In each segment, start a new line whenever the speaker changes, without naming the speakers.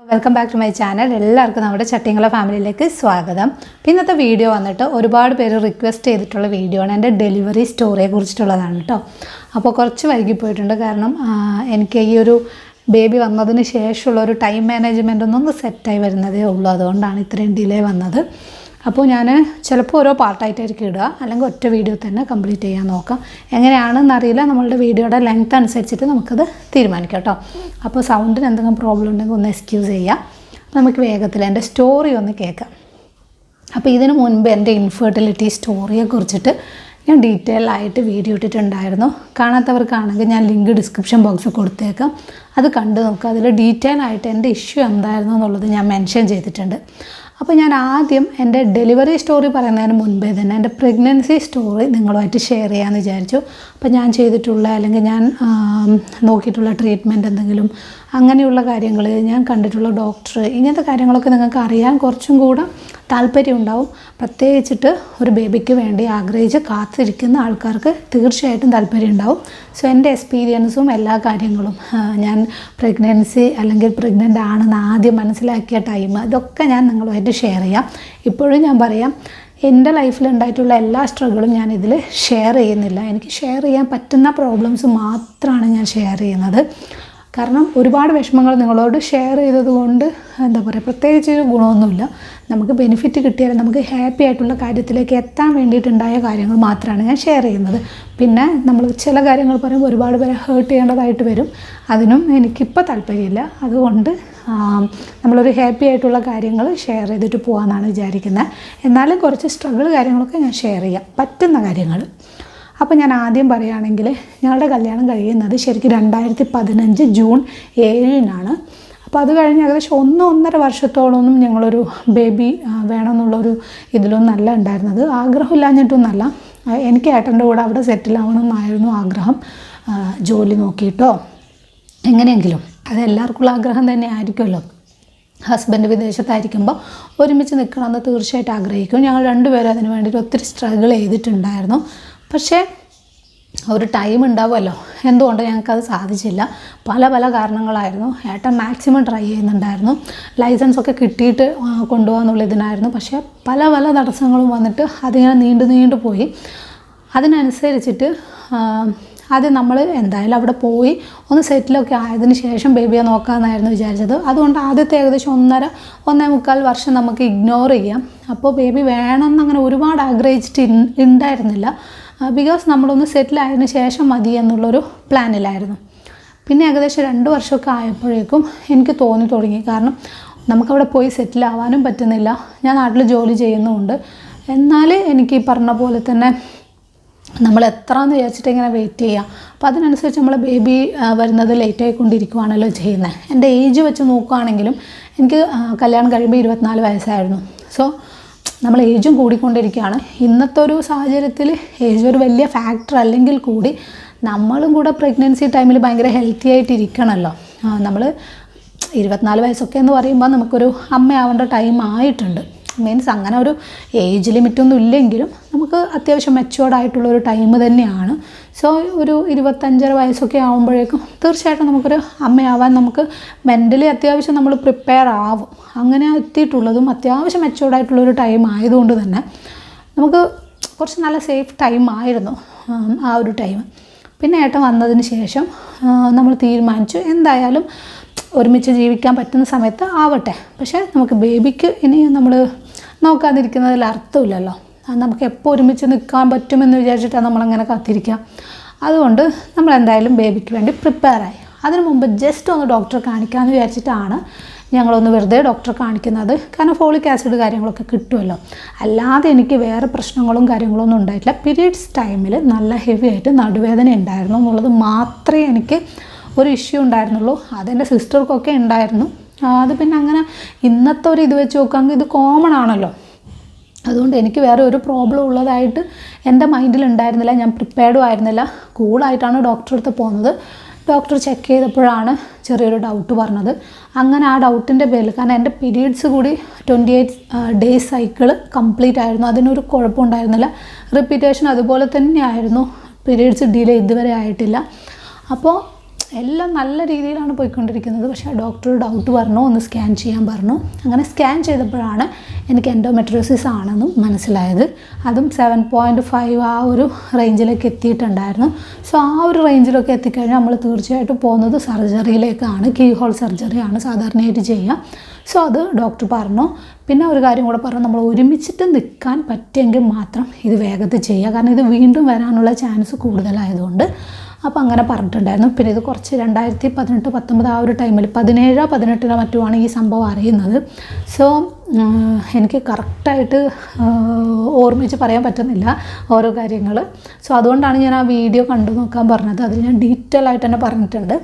Welcome back to my channel എല്ലാവർക്കും നമ്മുടെ ചട്ടിങ്ങള ഫാമിലിയിലേക്ക് സ്വാഗതം. ഇന്നത്തെ വീഡിയോ വന്നിട്ട് ഒരുപാട് പേര് റിക്വസ്റ്റ് ചെയ്തിട്ടുള്ള വീഡിയോ ആണ്. എന്റെ ഡെലിവറി സ്റ്റോറിയെ കുറിച്ചിട്ടുള്ളതാണ് കേട്ടോ അപ്പോൾ കുറച്ച് വൈകിപ്പോയിട്ടുണ്ട് കാരണം എനിക്ക് ഈ ഒരു ബേബി വന്നതിന് ശേഷമുള്ള ഒരു ടൈം മാനേജ്മെന്റ് ഒന്നും സെറ്റായി വരുന്നതേ ഉള്ളൂ. അതുകൊണ്ടാണ് ഇത്രയും ഡിലേ വന്നത്. അപ്പോൾ ഞാൻ ചിലപ്പോൾ ഓരോ പാർട്ടായിട്ടായിരിക്കും ഇടുക. അല്ലെങ്കിൽ ഒറ്റ വീഡിയോ തന്നെ കംപ്ലീറ്റ് ചെയ്യാൻ നോക്കാം. എങ്ങനെയാണെന്ന് അറിയില്ല. നമ്മളുടെ വീഡിയോയുടെ ലെങ്ത് അനുസരിച്ചിട്ട് നമുക്കത് തീരുമാനിക്കാം കേട്ടോ. അപ്പോൾ സൗണ്ടിന് എന്തെങ്കിലും പ്രോബ്ലം ഉണ്ടെങ്കിൽ ഒന്ന് എക്സ്ക്യൂസ് ചെയ്യാം. നമുക്ക് വേഗത്തിൽ എന്റെ സ്റ്റോറി ഒന്ന് കേൾക്കാം. അപ്പോൾ ഇതിനു മുൻപ് എന്റെ ഇൻഫെർട്ടിലിറ്റി സ്റ്റോറിയെ കുറിച്ചിട്ട് ഞാൻ ഡീറ്റെയിൽ ആയിട്ട് വീഡിയോ ഇട്ടിട്ടുണ്ടായിരുന്നു. കാണാത്തവർക്കാണെങ്കിൽ ഞാൻ ലിങ്ക് ഡിസ്ക്രിപ്ഷൻ ബോക്സിൽ കൊടുത്തേക്കാം. അത് കണ്ടു നോക്കുക അതിൽ ഡീറ്റെയിൽ ആയിട്ട് എന്റെ ഇഷ്യൂ എന്തായിരുന്നു എന്നുള്ളത് ഞാൻ മെൻഷൻ ചെയ്തിട്ടുണ്ട്. അപ്പോൾ ഞാൻ ആദ്യം എന്റെ ഡെലിവറി സ്റ്റോറി പറയുന്നതിന് മുൻപേ തന്നെ എന്റെ പ്രഗ്നൻസി സ്റ്റോറി നിങ്ങളുമായിട്ട് ഷെയർ ചെയ്യാമെന്ന് വിചാരിച്ചു. അപ്പോൾ ഞാൻ ചെയ്തിട്ടുള്ള അല്ലെങ്കിൽ ഞാൻ നോക്കിയിട്ടുള്ള ട്രീറ്റ്മെന്റ് എന്തെങ്കിലും അങ്ങനെയുള്ള കാര്യങ്ങൾ ഞാൻ കണ്ടിട്ടുള്ള ഡോക്ടർ ഇങ്ങനത്തെ കാര്യങ്ങളൊക്കെ നിങ്ങൾക്ക് അറിയാൻ കുറച്ചും കൂടെ താല്പര്യം ഉണ്ടാവും പ്രത്യേകിച്ചിട്ട് ഒരു ബേബിക്ക് വേണ്ടി ആഗ്രഹിച്ച് കാത്തിരിക്കുന്ന ആൾക്കാർക്ക് തീർച്ചയായിട്ടും താല്പര്യം ഉണ്ടാവും സോ എന്റെ എക്സ്പീരിയൻസും എല്ലാ കാര്യങ്ങളും ഞാൻ പ്രഗ്നൻസി അല്ലെങ്കിൽ പ്രഗ്നന്റ് ആണെന്ന് ആദ്യം മനസ്സിലാക്കിയ ടൈം അതൊക്കെ ഞാൻ നിങ്ങളുമായിട്ട് ഷെയർ ചെയ്യാം. ഇപ്പോഴും ഞാൻ പറയാം എന്റെ ലൈഫിൽ ഉണ്ടായിട്ടുള്ള എല്ലാ സ്ട്രഗിളും ഞാൻ ഇതിൽ ഷെയർ ചെയ്യുന്നില്ല. എനിക്ക് ഷെയർ ചെയ്യാൻ പറ്റുന്ന പ്രോബ്ലംസ് മാത്രമാണ് ഞാൻ ഷെയർ ചെയ്യുന്നത്. കാരണം ഒരുപാട് വിഷമങ്ങൾ നിങ്ങളോട് ഷെയർ ചെയ്തതുകൊണ്ട് എന്താ പറയുക പ്രത്യേകിച്ച് ഗുണമൊന്നുമില്ല. നമുക്ക് ബെനിഫിറ്റ് കിട്ടിയാൽ നമുക്ക് ഹാപ്പി ആയിട്ടുള്ള കാര്യത്തിലേക്ക് എത്താൻ വേണ്ടിയിട്ടുണ്ടായ കാര്യങ്ങൾ മാത്രമാണ് ഞാൻ ഷെയർ ചെയ്യുന്നത്. പിന്നെ നമ്മൾ ചില കാര്യങ്ങൾ പറയുമ്പോൾ ഒരുപാട് പേരെ ഹേർട്ട് ചെയ്യേണ്ടതായിട്ട് വരും. അതിനും എനിക്കിപ്പോൾ താല്പര്യമില്ല. അതുകൊണ്ട് നമ്മളൊരു ഹാപ്പി ആയിട്ടുള്ള കാര്യങ്ങൾ ഷെയർ ചെയ്തിട്ട് പോകാമെന്നാണ് വിചാരിക്കുന്നത്. എന്നാലും കുറച്ച് സ്ട്രഗിൾ കാര്യങ്ങളൊക്കെ ഞാൻ ഷെയർ ചെയ്യാം. പറ്റുന്ന കാര്യങ്ങൾ. അപ്പോൾ ഞാൻ ആദ്യം പറയുകയാണെങ്കിൽ ഞങ്ങളുടെ കല്യാണം കഴിയുന്നത് ശരിക്കും രണ്ടായിരത്തി പതിനഞ്ച് ജൂൺ ഏഴിനാണ്. അപ്പോൾ അത് കഴിഞ്ഞ് ഏകദേശം ഒന്ന് ഒന്നര വർഷത്തോളമൊന്നും ഞങ്ങളൊരു ബേബി വേണമെന്നുള്ളൊരു ഇതിലൊന്നും അല്ല ഉണ്ടായിരുന്നത്. ആഗ്രഹമില്ലാഞ്ഞിട്ടൊന്നല്ല എനിക്ക് ഏട്ടന്റെ കൂടെ അവിടെ സെറ്റിൽ ആവണമെന്നായിരുന്നു ആഗ്രഹം. ജോലി നോക്കിയിട്ടോ. എങ്ങനെയെങ്കിലും അത് എല്ലാവർക്കുള്ള ആഗ്രഹം തന്നെ ആയിരിക്കുമല്ലോ ഹസ്ബൻഡ് വിദേശത്തായിരിക്കുമ്പോൾ ഒരുമിച്ച് നിൽക്കണമെന്ന് തീർച്ചയായിട്ടും ആഗ്രഹിക്കും. ഞങ്ങൾ രണ്ടുപേരും അതിന് വേണ്ടിയിട്ട് ഒത്തിരി സ്ട്രഗിൾ ചെയ്തിട്ടുണ്ടായിരുന്നു. പക്ഷേ ഒരു ടൈം ഉണ്ടാവുമല്ലോ. എന്തുകൊണ്ട് ഞങ്ങൾക്കത് സാധിച്ചില്ല? പല പല കാരണങ്ങളായിരുന്നു. ഏട്ടൻ മാക്സിമം ട്രൈ ചെയ്യുന്നുണ്ടായിരുന്നു. ലൈസൻസ് ഒക്കെ കിട്ടിയിട്ട് കൊണ്ടുപോകാന്നുള്ള ഇതിനായിരുന്നു. പക്ഷേ പല പല തടസ്സങ്ങളും വന്നിട്ട് അതിങ്ങനെ നീണ്ടു നീണ്ടു പോയി. അതിനനുസരിച്ചിട്ട് അത് നമ്മൾ എന്തായാലും അവിടെ പോയി ഒന്ന് സെറ്റിലൊക്കെ ആയതിനു ശേഷം ബേബിയെ നോക്കാമെന്നായിരുന്നു വിചാരിച്ചത്. അതുകൊണ്ട് ആദ്യത്തെ ഏകദേശം ഒന്നര ഒന്നേ മുക്കാൽ വർഷം നമുക്ക് ഇഗ്നോർ ചെയ്യാം. അപ്പോൾ ബേബി വേണമെന്ന് അങ്ങനെ ഒരുപാട് ആഗ്രഹിച്ചിട്ട് ഉണ്ടായിരുന്നില്ല ബിക്കോസ് നമ്മളൊന്ന് സെറ്റിൽ ആയതിനു ശേഷം മതി എന്നുള്ളൊരു പ്ലാനിലായിരുന്നു പിന്നെ ഏകദേശം രണ്ട് വർഷമൊക്കെ ആയപ്പോഴേക്കും എനിക്ക് തോന്നി തുടങ്ങി. കാരണം നമുക്കവിടെ പോയി സെറ്റിൽ ആവാനും പറ്റുന്നില്ല. ഞാൻ നാട്ടിൽ ജോലി ചെയ്യുന്നുമുണ്ട്. എന്നാൽ എനിക്ക് ഈ പറഞ്ഞ പോലെ തന്നെ നമ്മൾ എത്ര എന്ന് വിചാരിച്ചിട്ട് ഇങ്ങനെ വെയിറ്റ് ചെയ്യുക അപ്പോൾ അതിനനുസരിച്ച് നമ്മൾ ബേബി വരുന്നത് ലേറ്റ് ആയിക്കൊണ്ടിരിക്കുവാണല്ലോ ചെയ്യുന്നത് എന്റെ ഏജ് വെച്ച് നോക്കുകയാണെങ്കിലും എനിക്ക് കല്യാണം കഴിയുമ്പോൾ ഇരുപത്തിനാല് വയസ്സായിരുന്നു. സോ നമ്മൾ ഏജും കൂടിക്കൊണ്ടിരിക്കുകയാണ്. ഇന്നത്തെ ഒരു സാഹചര്യത്തിൽ ഏജ് ഒരു വലിയ ഫാക്ടർ അല്ലെങ്കിൽ കൂടി നമ്മളും കൂടെ പ്രഗ്നൻസി ടൈമിൽ ഭയങ്കര ഹെൽത്തി ആയിട്ട് ഇരിക്കണമല്ലോ നമ്മൾ ഇരുപത്തിനാല് വയസ്സൊക്കെ എന്ന് പറയുമ്പോൾ നമുക്കൊരു അമ്മയാവേണ്ട ടൈം ആയിട്ടുണ്ട്. മീൻസ് അങ്ങനെ ഒരു ഏജ് ലിമിറ്റൊന്നും ഇല്ലെങ്കിലും നമുക്ക് അത്യാവശ്യം മെച്ചുവേർഡ് ആയിട്ടുള്ള ഒരു ടൈം തന്നെയാണ്. സോ ഒരു ഇരുപത്തഞ്ചര വയസ്സൊക്കെ ആകുമ്പോഴേക്കും തീർച്ചയായിട്ടും നമുക്കൊരു അമ്മയാവാൻ നമുക്ക് മെന്റലി അത്യാവശ്യം നമ്മൾ പ്രിപ്പയർ ആവും. അങ്ങനെ എത്തിയിട്ടുള്ളതും അത്യാവശ്യം മെച്ചുവേർഡ് ആയിട്ടുള്ള ഒരു ടൈം ആയതുകൊണ്ട് തന്നെ നമുക്ക് കുറച്ച് നല്ല സേഫ് ടൈം ആയിരുന്നു ആ ഒരു ടൈം പിന്നെ ഏട്ടൻ വന്നതിന് ശേഷം നമ്മൾ തീരുമാനിച്ചു എന്തായാലും ഒരുമിച്ച് ജീവിക്കാൻ പറ്റുന്ന സമയത്ത് ആവട്ടെ. പക്ഷേ നമുക്ക് ബേബിക്ക് ഇനി നമ്മൾ നോക്കാതിരിക്കുന്നതിൽ അർത്ഥമില്ലല്ലോ. നമുക്ക് എപ്പോൾ ഒരുമിച്ച് നിൽക്കാൻ പറ്റുമെന്ന് വിചാരിച്ചിട്ടാണ് നമ്മളങ്ങനെ കാത്തിരിക്കുക. അതുകൊണ്ട് നമ്മൾ എന്തായാലും ബേബിക്ക് വേണ്ടി പ്രിപ്പയറായി അതിനു മുമ്പ് ജസ്റ്റ് ഒന്ന് ഡോക്ടറെ കാണിക്കാമെന്ന് വിചാരിച്ചിട്ടാണ് ഞങ്ങളൊന്ന് വെറുതെ ഡോക്ടറെ കാണിക്കുന്നത്. കാരണം ഫോളിക് ആസിഡ് കാര്യങ്ങളൊക്കെ കിട്ടുമല്ലോ. അല്ലാതെ എനിക്ക് വേറെ പ്രശ്നങ്ങളും കാര്യങ്ങളൊന്നും ഉണ്ടായിട്ടില്ല. പീരീഡ്സ് ടൈമിൽ നല്ല ഹെവി ആയിട്ട് നടുവേദന ഉണ്ടായിരുന്നു എന്നുള്ളത് മാത്രമേ എനിക്ക് ഒരു ഇഷ്യൂ ഉണ്ടായിരുന്നുള്ളൂ. അതെന്റെ സിസ്റ്റർക്കൊക്കെ ഉണ്ടായിരുന്നു. അത് പിന്നെ അങ്ങനെ ഇന്നത്തെ ഒരു ഇത് വെച്ച് നോക്കുകയാണെങ്കിൽ ഇത് കോമൺ ആണല്ലോ. അതുകൊണ്ട് എനിക്ക് വേറെ ഒരു പ്രോബ്ലം ഉള്ളതായിട്ട് എന്റെ മൈൻഡിൽ ഉണ്ടായിരുന്നില്ല. ഞാൻ പ്രിപ്പയർഡും ആയിരുന്നില്ല. കൂളായിട്ടാണ് ഡോക്ടറെ അടുത്ത് പോകുന്നത്. ഡോക്ടർ ചെക്ക് ചെയ്തപ്പോഴാണ് ചെറിയൊരു ഡൗട്ട് പറഞ്ഞത്. അങ്ങനെ ആ ഡൗട്ടിന്റെ പേരിൽ കാരണം എന്റെ പീരീഡ്സ് കൂടി twenty eight days cycle complete ആയിരുന്നു. അതിനൊരു കുഴപ്പമുണ്ടായിരുന്നില്ല. റിപ്പീറ്റേഷൻ അതുപോലെ തന്നെയായിരുന്നു. പീരീഡ്സ് ഡിലേ ഇതുവരെ ആയിട്ടില്ല. അപ്പോൾ എല്ലാം നല്ല രീതിയിലാണ് പോയിക്കൊണ്ടിരിക്കുന്നത്. പക്ഷേ ഡോക്ടർ ഡൗട്ട് പറഞ്ഞു ഒന്ന് സ്കാൻ ചെയ്യാൻ പറഞ്ഞു അങ്ങനെ സ്കാൻ ചെയ്തപ്പോഴാണ് എനിക്ക് എൻഡോമെട്രോസിസ് ആണെന്നും മനസ്സിലായത്. അതും സെവൻ പോയിന്റ് ഫൈവ് ആ ഒരു റേഞ്ചിലേക്ക് എത്തിയിട്ടുണ്ടായിരുന്നു. സോ ആ ഒരു റേഞ്ചിലൊക്കെ എത്തിക്കഴിഞ്ഞാൽ നമ്മൾ തീർച്ചയായിട്ടും പോകുന്നത് സർജറിയിലേക്കാണ്. കീ ഹോൾ സർജറിയാണ് സാധാരണയായിട്ട് ചെയ്യുക. സോ അത് ഡോക്ടർ പറഞ്ഞു. പിന്നെ ഒരു കാര്യം കൂടെ പറഞ്ഞു. നമ്മൾ ഒരുമിച്ചിട്ട് നിൽക്കാൻ പറ്റിയെങ്കിൽ മാത്രം ഇത് വേഗത്തിൽ ചെയ്യുക. കാരണം ഇത് വീണ്ടും വരാനുള്ള ചാൻസ് കൂടുതലായതുകൊണ്ട്. അപ്പോൾ അങ്ങനെ പറഞ്ഞിട്ടുണ്ടായിരുന്നു. പിന്നെ ഇത് കുറച്ച് രണ്ടായിരത്തി പതിനെട്ട് പത്തൊമ്പത് ആ ഒരു ടൈമിൽ പതിനേഴോ പതിനെട്ടിനോ മറ്റുമാണ് ഈ സംഭവം അറിയുന്നത്. സോ എനിക്ക് കറക്റ്റായിട്ട് ഓർമ്മിച്ച് പറയാൻ പറ്റുന്നില്ല ഓരോ കാര്യങ്ങൾ സോ അതുകൊണ്ടാണ് ഞാൻ ആ വീഡിയോ കണ്ടു നോക്കാൻ പറഞ്ഞത്. അതിൽ ഞാൻ ഡീറ്റെയിൽ ആയിട്ട് തന്നെ പറഞ്ഞിട്ടുണ്ട്.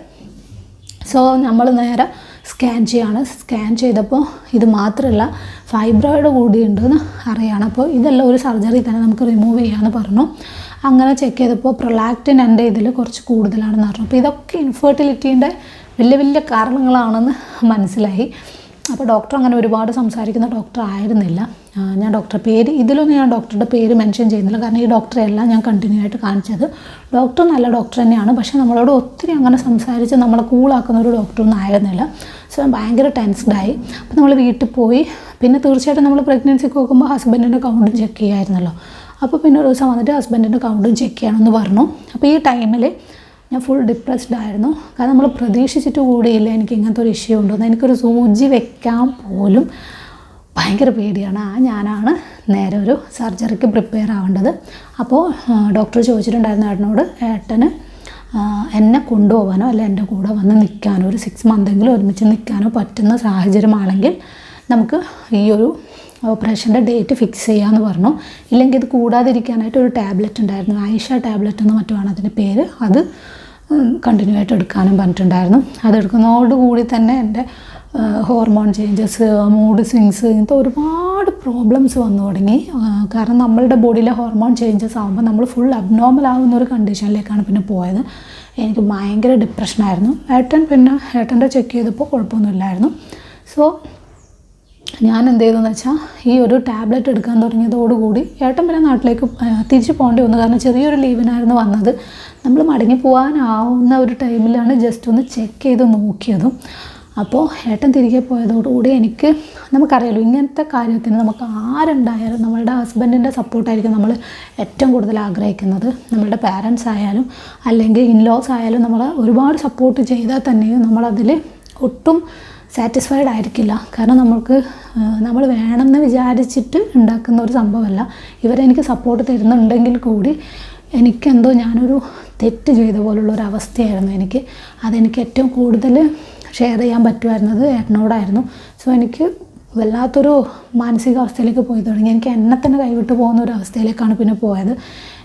സോ നമ്മൾ നേരെ സ്കാൻ ചെയ്യാണ്. സ്കാൻ ചെയ്തപ്പോൾ ഇത് മാത്രമല്ല ഫൈബ്രോയിഡ് കൂടിയുണ്ടെന്ന് അറിയണം. അപ്പോൾ ഇതെല്ലാം ഒരു സർജറി തന്നെ നമുക്ക് റിമൂവ് ചെയ്യാമെന്ന് പറഞ്ഞു. അങ്ങനെ ചെക്ക് ചെയ്തപ്പോൾ പ്രൊലാക്റ്റിൻ എന്റെ ഇതിൽ കുറച്ച് കൂടുതലാണെന്ന് പറഞ്ഞു. അപ്പോൾ ഇതൊക്കെ ഇൻഫെർട്ടിലിറ്റീന്റെ വലിയ വലിയ കാരണങ്ങളാണെന്ന് മനസ്സിലായി. അപ്പോൾ ഡോക്ടർ അങ്ങനെ ഒരുപാട് സംസാരിക്കുന്ന ഡോക്ടർ ആയിരുന്നില്ല. ഞാൻ ഡോക്ടറെ പേര് ഇതിലൊന്നും ഞാൻ ഡോക്ടറുടെ പേര് മെൻഷൻ ചെയ്യുന്നില്ല. കാരണം ഈ ഡോക്ടറെ എല്ലാം ഞാൻ കണ്ടിന്യൂ ആയിട്ട് കാണിച്ചത് ഡോക്ടർ നല്ല ഡോക്ടർ തന്നെയാണ്. പക്ഷേ നമ്മളോട് ഒത്തിരി അങ്ങനെ സംസാരിച്ച് നമ്മളെ കൂളാക്കുന്ന ഒരു ഡോക്ടറൊന്നും ആയിരുന്നില്ല. സോ ഞാൻ ഭയങ്കര ടെൻസ്ഡായി അപ്പോൾ നമ്മൾ വീട്ടിൽ പോയി. പിന്നെ തീർച്ചയായിട്ടും നമ്മൾ പ്രഗ്നൻസിക്ക് നോക്കുമ്പോൾ ഹസ്ബൻഡിന്റെ കൗണ്ടും ചെക്ക് ചെയ്യായിരുന്നല്ലോ. അപ്പോൾ പിന്നെ ഒരു ദിവസം വന്നിട്ട് ഹസ്ബൻഡിന്റെ കൗണ്ടും ചെക്ക് ചെയ്യണമെന്ന് പറഞ്ഞു. അപ്പോൾ ഈ ടൈമിൽ ഞാൻ ഫുൾ ഡിപ്രസ്ഡ് ആയിരുന്നു. കാരണം നമ്മൾ പ്രതീക്ഷിച്ചിട്ട് കൂടിയില്ല എനിക്ക് ഇങ്ങനത്തെ ഒരു ഇഷ്യൂ ഉണ്ടെന്ന് എനിക്കൊരു സൂചി വെക്കാൻ പോലും ഭയങ്കര പേടിയാണ്. ആ ഞാനാണ് നേരെ ഒരു സർജറിക്ക് പ്രിപ്പയർ ആവേണ്ടത്. അപ്പോൾ ഡോക്ടർ ചോദിച്ചിട്ടുണ്ടായിരുന്നു ഏട്ടനോട് ഏട്ടന് എന്നെ കൊണ്ടുപോകാനോ അല്ല എന്റെ കൂടെ വന്ന് നിൽക്കാനോ ഒരു സിക്സ് മന്തെങ്കിലും ഒരുമിച്ച് നിൽക്കാനോ പറ്റുന്ന സാഹചര്യമാണെങ്കിൽ നമുക്ക് ഈ ഒരു ഓപ്പറേഷന്റെ ഡേറ്റ് ഫിക്സ് ചെയ്യാമെന്ന് പറഞ്ഞു. ഇല്ലെങ്കിൽ ഇത് കൂടാതിരിക്കാനായിട്ട് ഒരു ടാബ്ലറ്റ് ഉണ്ടായിരുന്നു. ആയിഷ ടാബ്ലറ്റ് എന്ന് മറ്റുമാണ് അതിന്റെ പേര്. അത് കണ്ടിന്യൂ ആയിട്ട് എടുക്കാനും പറഞ്ഞിട്ടുണ്ടായിരുന്നു. അതെടുക്കുന്നതോടുകൂടി തന്നെ എന്റെ ഹോർമോൺ ചേഞ്ചസ് മൂഡ് സ്വിങ്സ് ഇങ്ങനത്തെ ഒരുപാട് പ്രോബ്ലംസ് വന്നു തുടങ്ങി. കാരണം നമ്മളുടെ ബോഡിയിലെ ഹോർമോൺ ചേഞ്ചസ് ആകുമ്പോൾ നമ്മൾ ഫുൾ അബ്നോർമൽ ആകുന്ന ഒരു കണ്ടീഷനിലേക്കാണ് പിന്നെ പോയത്. എനിക്ക് ഭയങ്കര ഡിപ്രഷനായിരുന്നു ഏട്ടൻ പിന്നെ ഏട്ടന്റെ ചെക്ക് ചെയ്തപ്പോൾ കുഴപ്പമൊന്നുമില്ലായിരുന്നു. സോ ഞാൻ എന്ത് ചെയ്തെന്ന് വെച്ചാൽ ഈ ഒരു ടാബ്ലറ്റ് എടുക്കാൻ തുടങ്ങിയതോടുകൂടി ഏട്ടൻ പിന്നെ നാട്ടിലേക്ക് തിരിച്ചു പോകേണ്ടി വന്നു. കാരണം ചെറിയൊരു ലീവിനായിരുന്നു വന്നത്. നമ്മൾ മടങ്ങി പോകാനാവുന്ന ഒരു ടൈമിലാണ് ജസ്റ്റ് ഒന്ന് ചെക്ക് ചെയ്ത് നോക്കിയതും. അപ്പോൾ ഏട്ടൻ തിരികെ പോയതോടുകൂടി എനിക്ക് നമുക്കറിയാലോ ഇങ്ങനത്തെ കാര്യത്തിന് നമുക്ക് ആരുണ്ടായാലും നമ്മളുടെ ഹസ്ബൻഡിന്റെ സപ്പോർട്ടായിരിക്കും നമ്മൾ ഏറ്റവും കൂടുതൽ ആഗ്രഹിക്കുന്നത്. നമ്മളുടെ പാരൻസ് ആയാലും അല്ലെങ്കിൽ ഇൻലോസ് ആയാലും നമ്മൾ ഒരുപാട് സപ്പോർട്ട് ചെയ്താൽ തന്നെയും നമ്മളതിൽ ഒട്ടും സാറ്റിസ്ഫൈഡ് ആയിരിക്കില്ല. കാരണം നമ്മൾക്ക് നമ്മൾ വേണമെന്ന് വിചാരിച്ചിട്ട് ഉണ്ടാക്കുന്ന ഒരു സംഭവമല്ല. ഇവരെനിക്ക് സപ്പോർട്ട് തരുന്നുണ്ടെങ്കിൽ കൂടി എനിക്കെന്തോ ഞാനൊരു തെറ്റ് ചെയ്ത പോലുള്ള ഒരു അവസ്ഥയായിരുന്നു എനിക്ക്. അതെനിക്ക് ഏറ്റവും കൂടുതൽ ഷെയർ ചെയ്യാൻ പറ്റുമായിരുന്നത് ഏട്ടനോടായിരുന്നു. സോ എനിക്ക് വല്ലാത്തൊരു മാനസികാവസ്ഥയിലേക്ക് പോയി തുടങ്ങി. എനിക്ക് എന്നെ തന്നെ കൈവിട്ട് പോകുന്ന ഒരു അവസ്ഥയിലേക്കാണ് പിന്നെ പോയത്.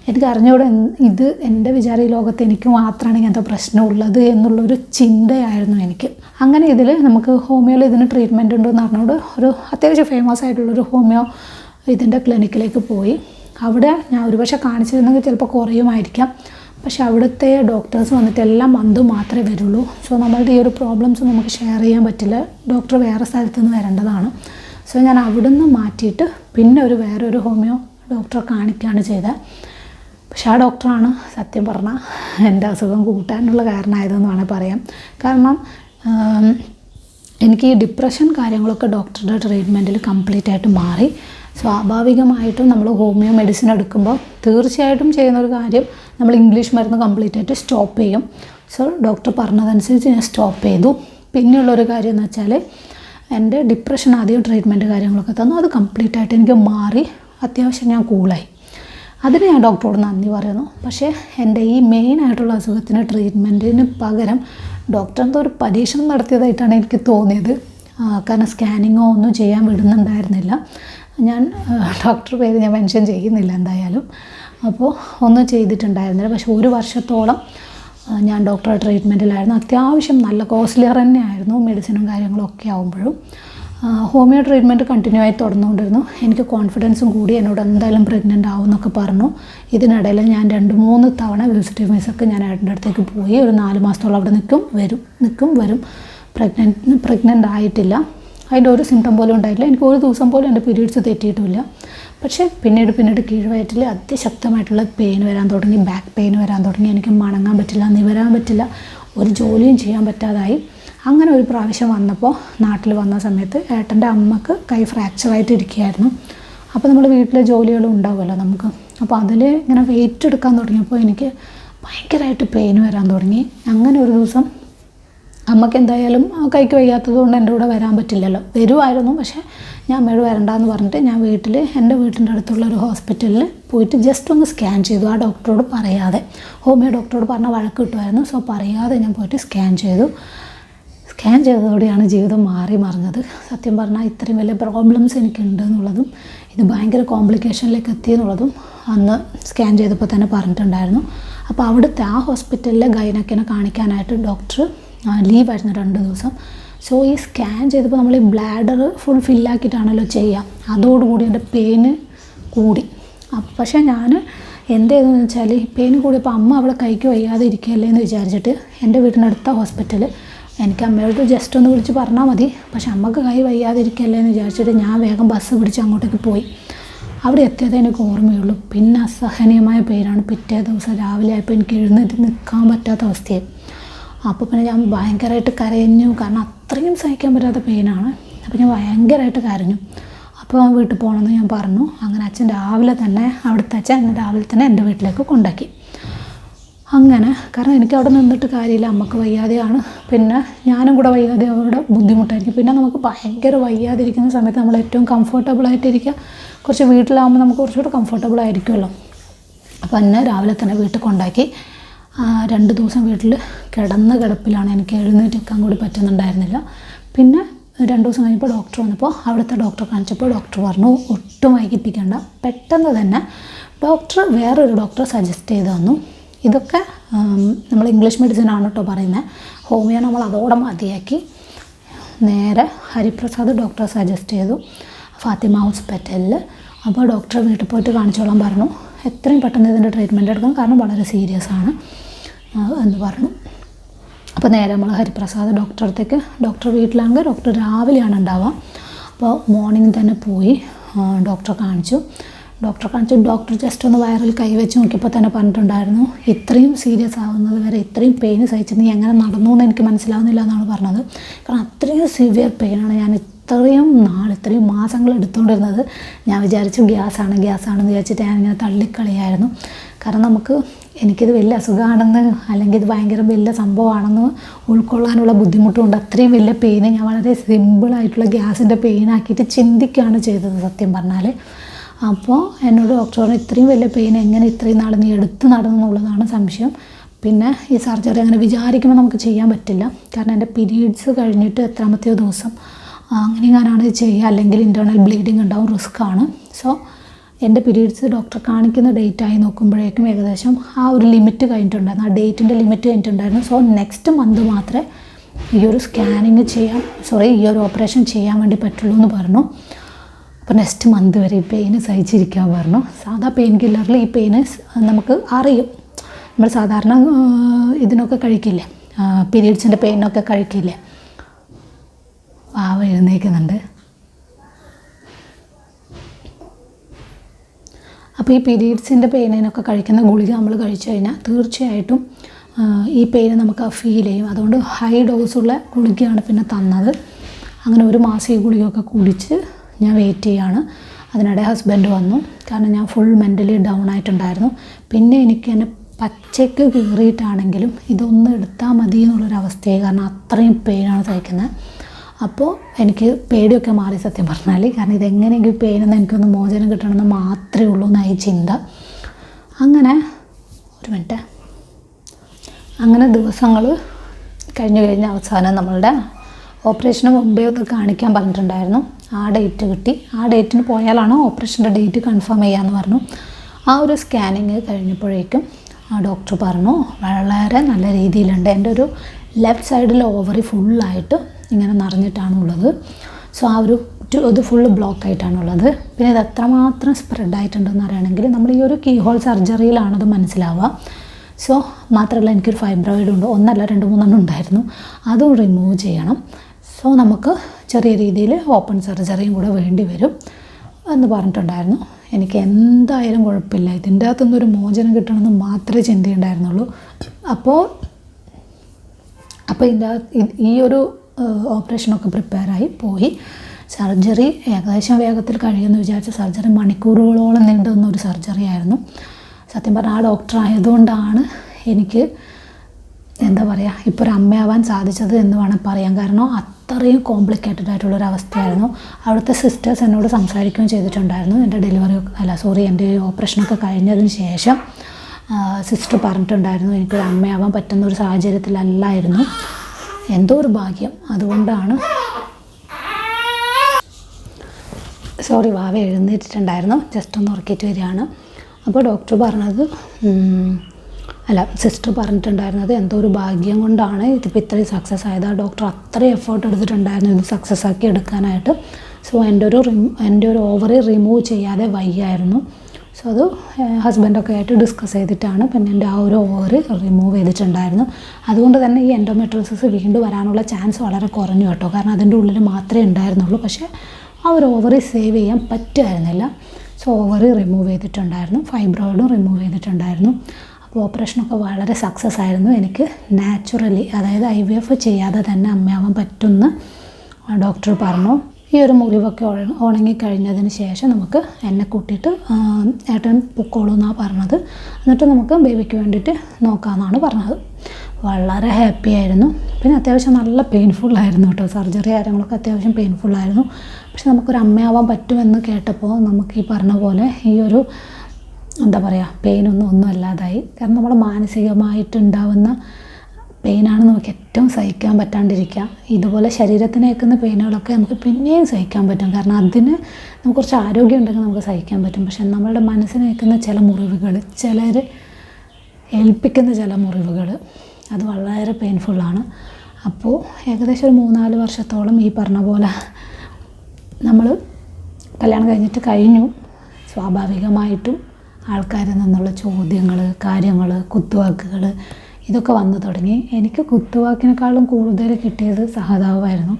എനിക്ക് അറിഞ്ഞുകൂടെ ഇത് എന്റെ വിചാര ഈ ലോകത്ത് എനിക്ക് മാത്രമാണ് ഇങ്ങനത്തെ പ്രശ്നമുള്ളത് എന്നുള്ളൊരു ചിന്തയായിരുന്നു എനിക്ക്. അങ്ങനെ ഇതിൽ നമുക്ക് ഹോമിയോയിൽ ഇതിന് ട്രീറ്റ്മെന്റ് ഉണ്ടെന്ന് പറഞ്ഞുകൊണ്ട് ഒരു അത്യാവശ്യം ഫേമസ് ആയിട്ടുള്ളൊരു ഹോമിയോ ഇതിന്റെ ക്ലിനിക്കിലേക്ക് പോയി. അവിടെ ഞാൻ ഒരുപക്ഷെ കാണിച്ചിരുന്നെങ്കിൽ ചിലപ്പോൾ കുറയുമായിരിക്കാം. പക്ഷെ അവിടുത്തെ ഡോക്ടേഴ്സ് വന്നിട്ട് എല്ലാം മന്ത് മാത്രമേ വരുള്ളൂ. സോ നമ്മളുടെ ഈ ഒരു പ്രോബ്ലംസ് നമുക്ക് ഷെയർ ചെയ്യാൻ പറ്റില്ല. ഡോക്ടർ വേറെ സ്ഥലത്ത് നിന്ന് വരേണ്ടതാണ്. സോ ഞാൻ അവിടുന്ന് മാറ്റിയിട്ട് പിന്നെ ഒരു വേറൊരു ഹോമിയോ ഡോക്ടറെ കാണിക്കുകയാണ് ചെയ്തത് പക്ഷെ ആ ഡോക്ടറാണ് സത്യം പറഞ്ഞാൽ എന്റെ അസുഖം കൂട്ടാനുള്ള കാരണമായതെന്ന് വേണേൽ പറയാം. കാരണം എനിക്ക് ഈ ഡിപ്രഷൻ കാര്യങ്ങളൊക്കെ ഡോക്ടറുടെ ട്രീറ്റ്മെന്റിൽ കംപ്ലീറ്റ് ആയിട്ട് മാറി. സ്വാഭാവികമായിട്ടും നമ്മൾ ഹോമിയോ മെഡിസിൻ എടുക്കുമ്പോൾ തീർച്ചയായിട്ടും ചെയ്യുന്ന ഒരു കാര്യം നമ്മൾ ഇംഗ്ലീഷ് മരുന്ന് കംപ്ലീറ്റ് ആയിട്ട് സ്റ്റോപ്പ് ചെയ്യും. സോ ഡോക്ടർ പറഞ്ഞതനുസരിച്ച് ഞാൻ സ്റ്റോപ്പ് ചെയ്തു. പിന്നെയുള്ളൊരു കാര്യം എന്ന് വെച്ചാൽ എന്റെ ഡിപ്രഷൻ ആദ്യം ട്രീറ്റ്മെന്റ് കാര്യങ്ങളൊക്കെ തന്നു. അത് കംപ്ലീറ്റ് ആയിട്ട് എനിക്ക് മാറി. അത്യാവശ്യം ഞാൻ കൂളായി. അതിന് ഞാൻ ഡോക്ടറോട് നന്ദി പറയുന്നു. പക്ഷേ എന്റെ ഈ മെയിൻ ആയിട്ടുള്ള അസുഖത്തിന് ട്രീറ്റ്മെന്റിന് പകരം ഡോക്ടർ എന്തോ ഒരു പരീക്ഷണം നടത്തിയതായിട്ടാണ് എനിക്ക് തോന്നിയത്. കാരണം സ്കാനിങ്ങോ ഒന്നും ചെയ്യാൻ വിടുന്നുണ്ടായിരുന്നില്ല. ഞാൻ ഡോക്ടർ പേര് ഞാൻ മെൻഷൻ ചെയ്യുന്നില്ല എന്തായാലും. അപ്പോൾ ഒന്നും ചെയ്തിട്ടുണ്ടായിരുന്നില്ല. പക്ഷേ ഒരു വർഷത്തോളം ഞാൻ ഡോക്ടറുടെ ട്രീറ്റ്മെന്റിലായിരുന്നു അത്യാവശ്യം നല്ല കോസ്റ്റ്ലിയർ തന്നെയായിരുന്നു മെഡിസിനും കാര്യങ്ങളും ഒക്കെ ആകുമ്പോഴും ഹോമിയോ ട്രീറ്റ്മെന്റ് കണ്ടിന്യൂ ആയി തുടർന്നുകൊണ്ടിരുന്നു. എനിക്ക് കോൺഫിഡൻസും കൂടി എന്നോട് എന്തായാലും പ്രഗ്നന്റ് ആവും എന്നൊക്കെ പറഞ്ഞു. ഇതിനിടയിൽ ഞാൻ രണ്ട് മൂന്ന് തവണ വിസിറ്റീവ് മിസ്സൊക്കെ ഞാൻ ഏട്ടന്റെ അടുത്തേക്ക് പോയി. ഒരു നാല് മാസത്തോളം അവിടെ നിൽക്കും വരും നിൽക്കും വരും. പ്രഗ്നന്റ് പ്രഗ്നന്റ് ആയിട്ടില്ല. അതിന്റെ ഒരു സിംറ്റം പോലും ഉണ്ടായിട്ടില്ല. എനിക്ക് ഒരു ദിവസം പോലും എന്റെ പീരീഡ്സ് തെറ്റിയിട്ടുമില്ല പക്ഷേ പിന്നീട് പിന്നീട് കീഴ്വയറ്റിൽ അതിശക്തമായിട്ടുള്ള പെയിൻ വരാൻ തുടങ്ങി. ബാക്ക് പെയിൻ വരാൻ തുടങ്ങി. എനിക്ക് മണങ്ങാൻ പറ്റില്ല നിവരാൻ പറ്റില്ല. ഒരു ജോലിയും ചെയ്യാൻ പറ്റാതായി. അങ്ങനെ ഒരു പ്രാവശ്യം വന്നപ്പോൾ നാട്ടിൽ വന്ന സമയത്ത് ഏട്ടന്റെ അമ്മയ്ക്ക് കൈ ഫ്രാക്ചറായിട്ട് ഇരിക്കുകയായിരുന്നു. അപ്പോൾ നമ്മൾ വീട്ടിലെ ജോലികളും ഉണ്ടാവുമല്ലോ നമുക്ക്. അപ്പോൾ അതിൽ ഇങ്ങനെ വെയിറ്റ് എടുക്കാൻ തുടങ്ങിയപ്പോൾ എനിക്ക് ഭയങ്കരമായിട്ട് പെയിൻ വരാൻ തുടങ്ങി. അങ്ങനെ ഒരു ദിവസം അമ്മയ്ക്ക് എന്തായാലും കൈക്ക് വയ്യാത്തത് കൊണ്ട് എന്റെ കൂടെ വരാൻ പറ്റില്ലല്ലോ. വരുമായിരുന്നു പക്ഷേ ഞാൻ അമ്മയോട് വരണ്ടെന്ന് പറഞ്ഞിട്ട് ഞാൻ വീട്ടിൽ എന്റെ വീട്ടിന്റെ അടുത്തുള്ള ഒരു ഹോസ്പിറ്റലിൽ പോയിട്ട് ജസ്റ്റ് ഒന്ന് സ്കാൻ ചെയ്തു. ആ ഡോക്ടറോട് പറയാതെ. ഹോമിയോ ഡോക്ടറോട് പറഞ്ഞ വഴക്ക് കിട്ടുമായിരുന്നു സോ പറയാതെ ഞാൻ പോയിട്ട് സ്കാൻ ചെയ്തു. സ്കാൻ ചെയ്തതോടെയാണ് ജീവിതം മാറി മറിഞ്ഞത്. സത്യം പറഞ്ഞാൽ ഇത്രയും വലിയ പ്രോബ്ലംസ് എനിക്കുണ്ട് എന്നുള്ളതും ഇത് ഭയങ്കര കോംപ്ലിക്കേഷനിലേക്ക് എത്തിയെന്നുള്ളതും അന്ന് സ്കാൻ ചെയ്തപ്പോൾ തന്നെ പറഞ്ഞിട്ടുണ്ടായിരുന്നു. അപ്പോൾ അവിടുത്തെ ആ ഹോസ്പിറ്റലിലെ ഗൈനക്കിനെ കാണിക്കാനായിട്ട് ഡോക്ടർ ലീവ് ലീവായിരുന്നു രണ്ട് ദിവസം. സോ ഈ സ്കാൻ ചെയ്തപ്പോൾ നമ്മൾ ഈ ബ്ലാഡർ ഫുൾ ഫില്ലാക്കിയിട്ടാണല്ലോ ചെയ്യുക അതോടുകൂടി എന്റെ പെയിന് കൂടി. പക്ഷേ ഞാൻ എന്ത് ചെയ്തെന്ന് വെച്ചാൽ പെയിന് കൂടിയപ്പോൾ അമ്മ അവളെ കൈക്ക് വയ്യാതെ ഇരിക്കുകയല്ലേ എന്ന് വിചാരിച്ചിട്ട് എന്റെ വീടിനടുത്ത ഹോസ്പിറ്റൽ എനിക്ക് അമ്മയോട് ജസ്റ്റ് ഒന്ന് വിളിച്ച് പറഞ്ഞാൽ മതി. പക്ഷെ അമ്മയ്ക്ക് കൈ വയ്യാതിരിക്കല്ലേ എന്ന് വിചാരിച്ചിട്ട് ഞാൻ വേഗം ബസ് പിടിച്ച് അങ്ങോട്ടേക്ക് പോയി. അവിടെ എത്തിയത് എനിക്ക് ഓർമ്മയുള്ളൂ. പിന്നെ അസഹനീയമായ പേരാണ് പിറ്റേ ദിവസം രാവിലെ ആയപ്പോൾ എനിക്ക് എഴുന്നേറ്റ് നിൽക്കാൻ പറ്റാത്ത അവസ്ഥയായി. അപ്പോൾ പിന്നെ ഞാൻ ഭയങ്കരമായിട്ട് കരഞ്ഞു. കാരണം അത്രയും സഹിക്കാൻ പറ്റാത്ത പെയിനാണ്. അപ്പോൾ ഞാൻ ഭയങ്കരമായിട്ട് കരഞ്ഞു. അപ്പോൾ വീട്ടിൽ പോകണമെന്ന് ഞാൻ പറഞ്ഞു. അങ്ങനെ അച്ഛൻ രാവിലെ തന്നെ അവിടുത്തെ അച്ഛൻ രാവിലെ തന്നെ എന്റെ വീട്ടിലേക്ക് കൊണ്ടാക്കി. അങ്ങനെ. കാരണം എനിക്ക് അവിടെ നിന്നിട്ട് കാര്യമില്ല. അമ്മയ്ക്ക് വയ്യാതെയാണ്. പിന്നെ ഞാനും കൂടെ വയ്യാതെ അവരുടെ ബുദ്ധിമുട്ടായിരിക്കും. പിന്നെ നമുക്ക് ഭയങ്കര വയ്യാതിരിക്കുന്ന സമയത്ത് നമ്മൾ ഏറ്റവും കംഫർട്ടബിൾ ആയിട്ടിരിക്കുക. കുറച്ച് വീട്ടിലാകുമ്പോൾ നമുക്ക് കുറച്ചുകൂടെ കംഫർട്ടബിൾ ആയിരിക്കുമല്ലോ. അപ്പോൾ എന്നെ രാവിലെ തന്നെ വീട്ടിൽ കൊണ്ടാക്കി രണ്ട് ദിവസം വീട്ടിൽ കിടന്ന കിടപ്പിലാണ് എനിക്ക് എഴുന്നേറ്റ് നിൽക്കാൻ കൂടി പറ്റുന്നുണ്ടായിരുന്നില്ല. പിന്നെ രണ്ട് ദിവസം കഴിഞ്ഞപ്പോൾ ഡോക്ടർ വന്നപ്പോൾ അവിടുത്തെ ഡോക്ടറെ കാണിച്ചപ്പോൾ ഡോക്ടർ പറഞ്ഞു ഒട്ടും വൈകിപ്പിക്കേണ്ട. പെട്ടെന്ന് തന്നെ ഡോക്ടർ വേറൊരു ഡോക്ടറെ സജസ്റ്റ് ചെയ്ത് തന്നു. ഇതൊക്കെ നമ്മൾ ഇംഗ്ലീഷ് മെഡിസിൻ ആണ് കേട്ടോ പറയുന്നത് ഹോമിയോ നമ്മൾ അതോടെ മതിയാക്കി. നേരെ ഹരിപ്രസാദ് ഡോക്ടറെ സജസ്റ്റ് ചെയ്തു. ഫാത്തിമ ഹോസ്പിറ്റലിൽ അപ്പോൾ ഡോക്ടറെ വീട്ടിൽ പോയിട്ട് കാണിച്ചോളാൻ പറഞ്ഞു. എത്രയും പെട്ടെന്ന് ഇതിന്റെ ട്രീറ്റ്മെന്റ് എടുക്കണം. കാരണം വളരെ സീരിയസ് ആണ്. എന്ന് പറഞ്ഞു. അപ്പോൾ നേരെ നമ്മൾ ഹരിപ്രസാദ് ഡോക്ടറെ അടുത്തേക്ക് ഡോക്ടർ വീട്ടിലാണെങ്കിൽ ഡോക്ടർ രാവിലെയാണ് ഉണ്ടാവുക. അപ്പോൾ മോർണിംഗ് തന്നെ പോയി ഡോക്ടറെ കാണിച്ചു. ഡോക്ടറെ കാണിച്ചു. ഡോക്ടർ ജസ്റ്റ് ഒന്ന് വയറിൽ കൈവച്ച് നോക്കിയപ്പോൾ തന്നെ പറഞ്ഞിട്ടുണ്ടായിരുന്നു ഇത്രയും സീരിയസ് ആവുന്നത് വരെ ഇത്രയും പെയിൻ സഹിച്ച് നീ എങ്ങനെ നടന്നു എന്ന് എനിക്ക് മനസ്സിലാവുന്നില്ല എന്നാണ് പറഞ്ഞത്. കാരണം അത്രയും സിവിയർ പെയിനാണ് ഞാൻ ഇത്രയും നാൾ ഇത്രയും മാസങ്ങൾ എടുത്തുകൊണ്ടിരുന്നത്. ഞാൻ വിചാരിച്ചു ഗ്യാസാണ് ഗ്യാസാണെന്ന് വിചാരിച്ചിട്ട് ഞാനിങ്ങനെ തള്ളിക്കളിയായിരുന്നു. കാരണം നമുക്ക് എനിക്കിത് വലിയ അസുഖമാണെന്ന് അല്ലെങ്കിൽ ഇത് ഭയങ്കര വലിയ സംഭവമാണെന്ന് ഉൾക്കൊള്ളാനുള്ള ബുദ്ധിമുട്ടുണ്ട്. അത്രയും വലിയ പെയിന് ഞാൻ വളരെ സിമ്പിളായിട്ടുള്ള ഗ്യാസിന്റെ പെയിനാക്കിയിട്ട് ചിന്തിക്കുകയാണ് ചെയ്തത് സത്യം പറഞ്ഞാൽ അപ്പോൾ എന്നോട് ഡോക്ടർ പറഞ്ഞു ഇത്രയും വലിയ പെയിൻ എങ്ങനെ ഇത്രയും നാൾ നീ എടുത്ത് നടന്നു എന്നുള്ളതാണ് സംശയം. പിന്നെ ഈ സർജറി അങ്ങനെ വിചാരിക്കുമ്പോൾ നമുക്ക് ചെയ്യാൻ പറ്റില്ല. കാരണം എന്റെ പീരീഡ്സ് കഴിഞ്ഞിട്ട് എത്രാമത്തെയോ ദിവസം അങ്ങനെ ഞാനാണ് ചെയ്യുക? അല്ലെങ്കിൽ ഇന്റേർണൽ ബ്ലീഡിങ് ഉണ്ടാവും റിസ്ക് ആണ്. സോ എന്റെ പീരീഡ്സ് ഡോക്ടർ കാണിക്കുന്ന ഡേറ്റ് ആയി നോക്കുമ്പോഴേക്കും ഏകദേശം ആ ഒരു ലിമിറ്റ് കഴിഞ്ഞിട്ടുണ്ടായിരുന്നു. ആ ഡേറ്റിന്റെ ലിമിറ്റ് കഴിഞ്ഞിട്ടുണ്ടായിരുന്നു. സോ നെക്സ്റ്റ് മന്ത് മാത്രമേ ഈ ഒരു സ്കാനിങ് ചെയ്യാൻ സോറി ഈ ഒരു ഓപ്പറേഷൻ ചെയ്യാൻ വേണ്ടി പറ്റുള്ളൂ എന്ന് പറഞ്ഞു. അപ്പോൾ നെക്സ്റ്റ് മന്ത് വരെ ഈ പെയിന് സഹിച്ചിരിക്കാൻ പറഞ്ഞു. സാധാ പെയിൻ കില്ലറിൽ ഈ പെയിന് നമുക്ക് അറിയും. നമ്മൾ സാധാരണ ഇതിനൊക്കെ കഴിക്കില്ലേ? പീരീഡ്സിന്റെ പെയിനൊക്കെ കഴിക്കില്ലേ? വാവ എഴുന്നേക്കുന്നുണ്ട്. അപ്പോൾ ഈ പീരീഡ്സിന്റെ പെയിനൊക്കെ കഴിക്കുന്ന ഗുളിക നമ്മൾ കഴിച്ചു കഴിഞ്ഞാൽ തീർച്ചയായിട്ടും ഈ പെയിന് നമുക്ക് ഫീൽ ചെയ്യും. അതുകൊണ്ട് ഹൈ ഡോസുള്ള ഗുളികയാണ് പിന്നെ തന്നത്. അങ്ങനെ ഒരു മാസം ഈ ഗുളികയൊക്കെ കുടിച്ച് ഞാൻ വെയിറ്റ് ചെയ്യാണ്. അതിനിടെ ഹസ്ബൻഡ് വന്നു. കാരണം ഞാൻ ഫുൾ മെന്റലി ഡൗൺ ആയിട്ടുണ്ടായിരുന്നു. പിന്നെ എനിക്ക് എന്നെ പച്ചയ്ക്ക് കീറിയിട്ടാണെങ്കിലും ഇതൊന്ന് എടുത്താൽ മതി എന്നുള്ളൊരവസ്ഥയായി കാരണം അത്രയും പെയിനാണ് സഹിക്കുന്നത് അപ്പോൾ എനിക്ക് പേടിയൊക്കെ മാറി സത്യം പറഞ്ഞാൽ കാരണം ഇതെങ്ങനെയെങ്കിലും പെയിനിൽ നിന്ന് എനിക്കൊന്ന് മോചനം കിട്ടണമെന്ന് മാത്രമേ ഉള്ളൂ എന്നായി ചിന്ത. അങ്ങനെ ഒരു മിനിറ്റ് അങ്ങനെ ദിവസങ്ങൾ കഴിഞ്ഞു കഴിഞ്ഞ അവസാനം നമ്മളുടെ ഓപ്പറേഷന് മുമ്പേ ഒന്ന് കാണിക്കാൻ പറഞ്ഞിട്ടുണ്ടായിരുന്നു. ആ ഡേറ്റ് കിട്ടി. ആ ഡേറ്റിന് പോയാലാണ് ഓപ്പറേഷന്റെ ഡേറ്റ് കൺഫേം ചെയ്യാമെന്ന് പറഞ്ഞു. ആ ഒരു സ്കാനിങ് കഴിഞ്ഞപ്പോഴേക്കും ആ ഡോക്ടർ പറഞ്ഞു വളരെ നല്ല രീതിയിലുണ്ട്. എന്റെ ഒരു ലെഫ്റ്റ് സൈഡിൽ ഓവറി ഫുള്ളായിട്ട് ഇങ്ങനെ നിറഞ്ഞിട്ടാണുള്ളത്. സോ ആ ഒരു ഇത് ഫുള്ള് ബ്ലോക്ക് ആയിട്ടാണുള്ളത്. പിന്നെ ഇത് എത്രമാത്രം സ്പ്രെഡ് ആയിട്ടുണ്ടെന്ന് അറിയണമെങ്കിൽ നമ്മൾ ഈ ഒരു കീ ഹോൾ സർജറിയിലാണത് മനസ്സിലാവുക. സോ മാത്രമല്ല എനിക്കൊരു ഫൈബ്രോയിഡ് ഉണ്ട്. ഒന്നല്ല രണ്ട് മൂന്നെണ്ണം ഉണ്ടായിരുന്നു. അതും റിമൂവ് ചെയ്യണം. സോ നമുക്ക് ചെറിയ രീതിയിൽ ഓപ്പൺ സർജറിയും കൂടെ വേണ്ടി വരും എന്ന് പറഞ്ഞിട്ടുണ്ടായിരുന്നു. എനിക്ക് എന്തായാലും കുഴപ്പമില്ല. ഇതിന്റെ അകത്തുനിന്ന് ഒരു മോചനം കിട്ടണമെന്ന് മാത്രമേ ചിന്തയുണ്ടായിരുന്നുള്ളൂ. അപ്പോൾ അപ്പോൾ ഇതിന്റെ ഈ ഒരു ഓപ്പറേഷനൊക്കെ പ്രിപ്പയറായി പോയി. സർജറി ഏകദേശം വേഗത്തിൽ കഴിയുമെന്ന് വിചാരിച്ച സർജറി മണിക്കൂറുകളോളം നീണ്ടുന്ന ഒരു സർജറി ആയിരുന്നു. സത്യം പറഞ്ഞാൽ ആ ഡോക്ടർ ആയതുകൊണ്ടാണ് എനിക്ക് എന്താ പറയുക ഇപ്പോൾ ഒരു അമ്മയാവാൻ സാധിച്ചത് എന്ന് വേണം പറയാൻ. കാരണം അത്രയും കോംപ്ലിക്കേറ്റഡ് ആയിട്ടുള്ളൊരു അവസ്ഥയായിരുന്നു അവിടുത്തെ സിസ്റ്റേഴ്സ് എന്നോട് സംസാരിക്കുകയും ചെയ്തിട്ടുണ്ടായിരുന്നു. എന്റെ ഡെലിവറി അല്ല സോറി എന്റെ ഓപ്പറേഷനൊക്കെ കഴിഞ്ഞതിന് ശേഷം സിസ്റ്റർ പറഞ്ഞിട്ടുണ്ടായിരുന്നു എനിക്കൊരു അമ്മയാവാൻ പറ്റുന്ന ഒരു സാഹചര്യത്തിലല്ലായിരുന്നു. എന്തോ ഒരു ഭാഗ്യം. അതുകൊണ്ടാണ് സോറി വാവ എഴുന്നേറ്റിട്ടുണ്ടായിരുന്നു. ജസ്റ്റ് ഒന്ന് ഉറക്കിയിട്ട് വരികയാണ്. അപ്പോൾ ഡോക്ടർ പറഞ്ഞത് അല്ല സിസ്റ്റർ പറഞ്ഞിട്ടുണ്ടായിരുന്നത് എന്തോ ഒരു ഭാഗ്യം കൊണ്ടാണ്. ഇതിപ്പോൾ ഇത്രയും സക്സസ് ആയത്. ആ ഡോക്ടർ അത്രയും എഫേർട്ട് എടുത്തിട്ടുണ്ടായിരുന്നു ഇത് സക്സസ് ആക്കി എടുക്കാനായിട്ട്. സോ എന്റെ ഒരു എന്റെ ഒരു ഓവറി റിമൂവ് ചെയ്യാതെ വയ്യായിരുന്നു. സോ അത് ഹസ്ബൻഡൊക്കെ ആയിട്ട് ഡിസ്കസ് ചെയ്തിട്ടാണ് പിന്നെ എന്റെ ആ ഒരു ഓവറി റിമൂവ് ചെയ്തിട്ടുണ്ടായിരുന്നു അതുകൊണ്ട് തന്നെ ഈ എൻഡോമെട്രോസിസ് വീണ്ടും വരാനുള്ള ചാൻസ് വളരെ കുറഞ്ഞു കേട്ടോ. കാരണം അതിന്റെ ഉള്ളിൽ മാത്രമേ ഉണ്ടായിരുന്നുള്ളൂ. പക്ഷേ ആ ഒരു ഓവറി സേവ് ചെയ്യാൻ പറ്റുമായിരുന്നില്ല. സോ ഓവറി റിമൂവ് ചെയ്തിട്ടുണ്ടായിരുന്നു. ഫൈബ്രോയിഡും റിമൂവ് ചെയ്തിട്ടുണ്ടായിരുന്നു. അപ്പോൾ ഓപ്പറേഷനൊക്കെ വളരെ സക്സസ് ആയിരുന്നു. എനിക്ക് നാച്ചുറലി അതായത് ഐ വി എഫ് ചെയ്യാതെ തന്നെ അമ്മയാവാൻ പറ്റുമെന്ന് ഡോക്ടർ പറഞ്ഞു. ഈ ഒരു മുറിവൊക്കെ ഉണങ്ങി കഴിഞ്ഞതിന് ശേഷം നമുക്ക് എന്നെ കൂട്ടിയിട്ട് ഏട്ടൻ പൊക്കോളൂ എന്നാണ് പറഞ്ഞത്. എന്നിട്ട് നമുക്ക് ബേബിക്ക് വേണ്ടിയിട്ട് നോക്കാമെന്നാണ് പറഞ്ഞത്. വളരെ ഹാപ്പി ആയിരുന്നു. പിന്നെ അത്യാവശ്യം നല്ല പെയിൻഫുൾ ആയിരുന്നു കേട്ടോ. സർജറി കാര്യങ്ങളൊക്കെ അത്യാവശ്യം പെയിൻഫുൾ ആയിരുന്നു. പക്ഷെ നമുക്കൊരു അമ്മയാവാൻ പറ്റുമെന്ന് കേട്ടപ്പോൾ നമുക്ക് ഈ പറഞ്ഞ പോലെ ഈ ഒരു എന്താ പറയുക പെയിനൊന്നും ഒന്നും അല്ലാതായി. കാരണം നമ്മൾ മാനസികമായിട്ടുണ്ടാവുന്ന പെയിനാണ് നമുക്ക് ഏറ്റവും സഹിക്കാൻ പറ്റാണ്ടിരിക്കുക. ഇതുപോലെ ശരീരത്തിന് ഏൽക്കുന്ന പെയിനുകളൊക്കെ നമുക്ക് പിന്നെയും സഹിക്കാൻ പറ്റും. കാരണം അതിന് നമുക്ക് കുറച്ച് ആരോഗ്യം ഉണ്ടെങ്കിൽ നമുക്ക് സഹിക്കാൻ പറ്റും. പക്ഷെ നമ്മളുടെ മനസ്സിന് ഏൽക്കുന്ന ചില മുറിവുകൾ ചിലർ ഏൽപ്പിക്കുന്ന ചില മുറിവുകൾ അത് വളരെ പെയിൻഫുള്ളാണ് അപ്പോൾ ഏകദേശം ഒരു മൂന്നാൽ വർഷത്തോളം ഈ പറഞ്ഞ പോലെ നമ്മൾ കല്യാണം കഴിഞ്ഞിട്ട് കഴിഞ്ഞു. സ്വാഭാവികമായിട്ടും ആൾക്കാരിൽ നിന്നുള്ള ചോദ്യങ്ങൾ കാര്യങ്ങൾ കുത്തുവാക്കുകൾ ഇതൊക്കെ വന്നു തുടങ്ങി. എനിക്ക് കുത്തുവാക്കിനേക്കാളും കൂടുതൽ കിട്ടിയത് സഹതാവായിരുന്നു.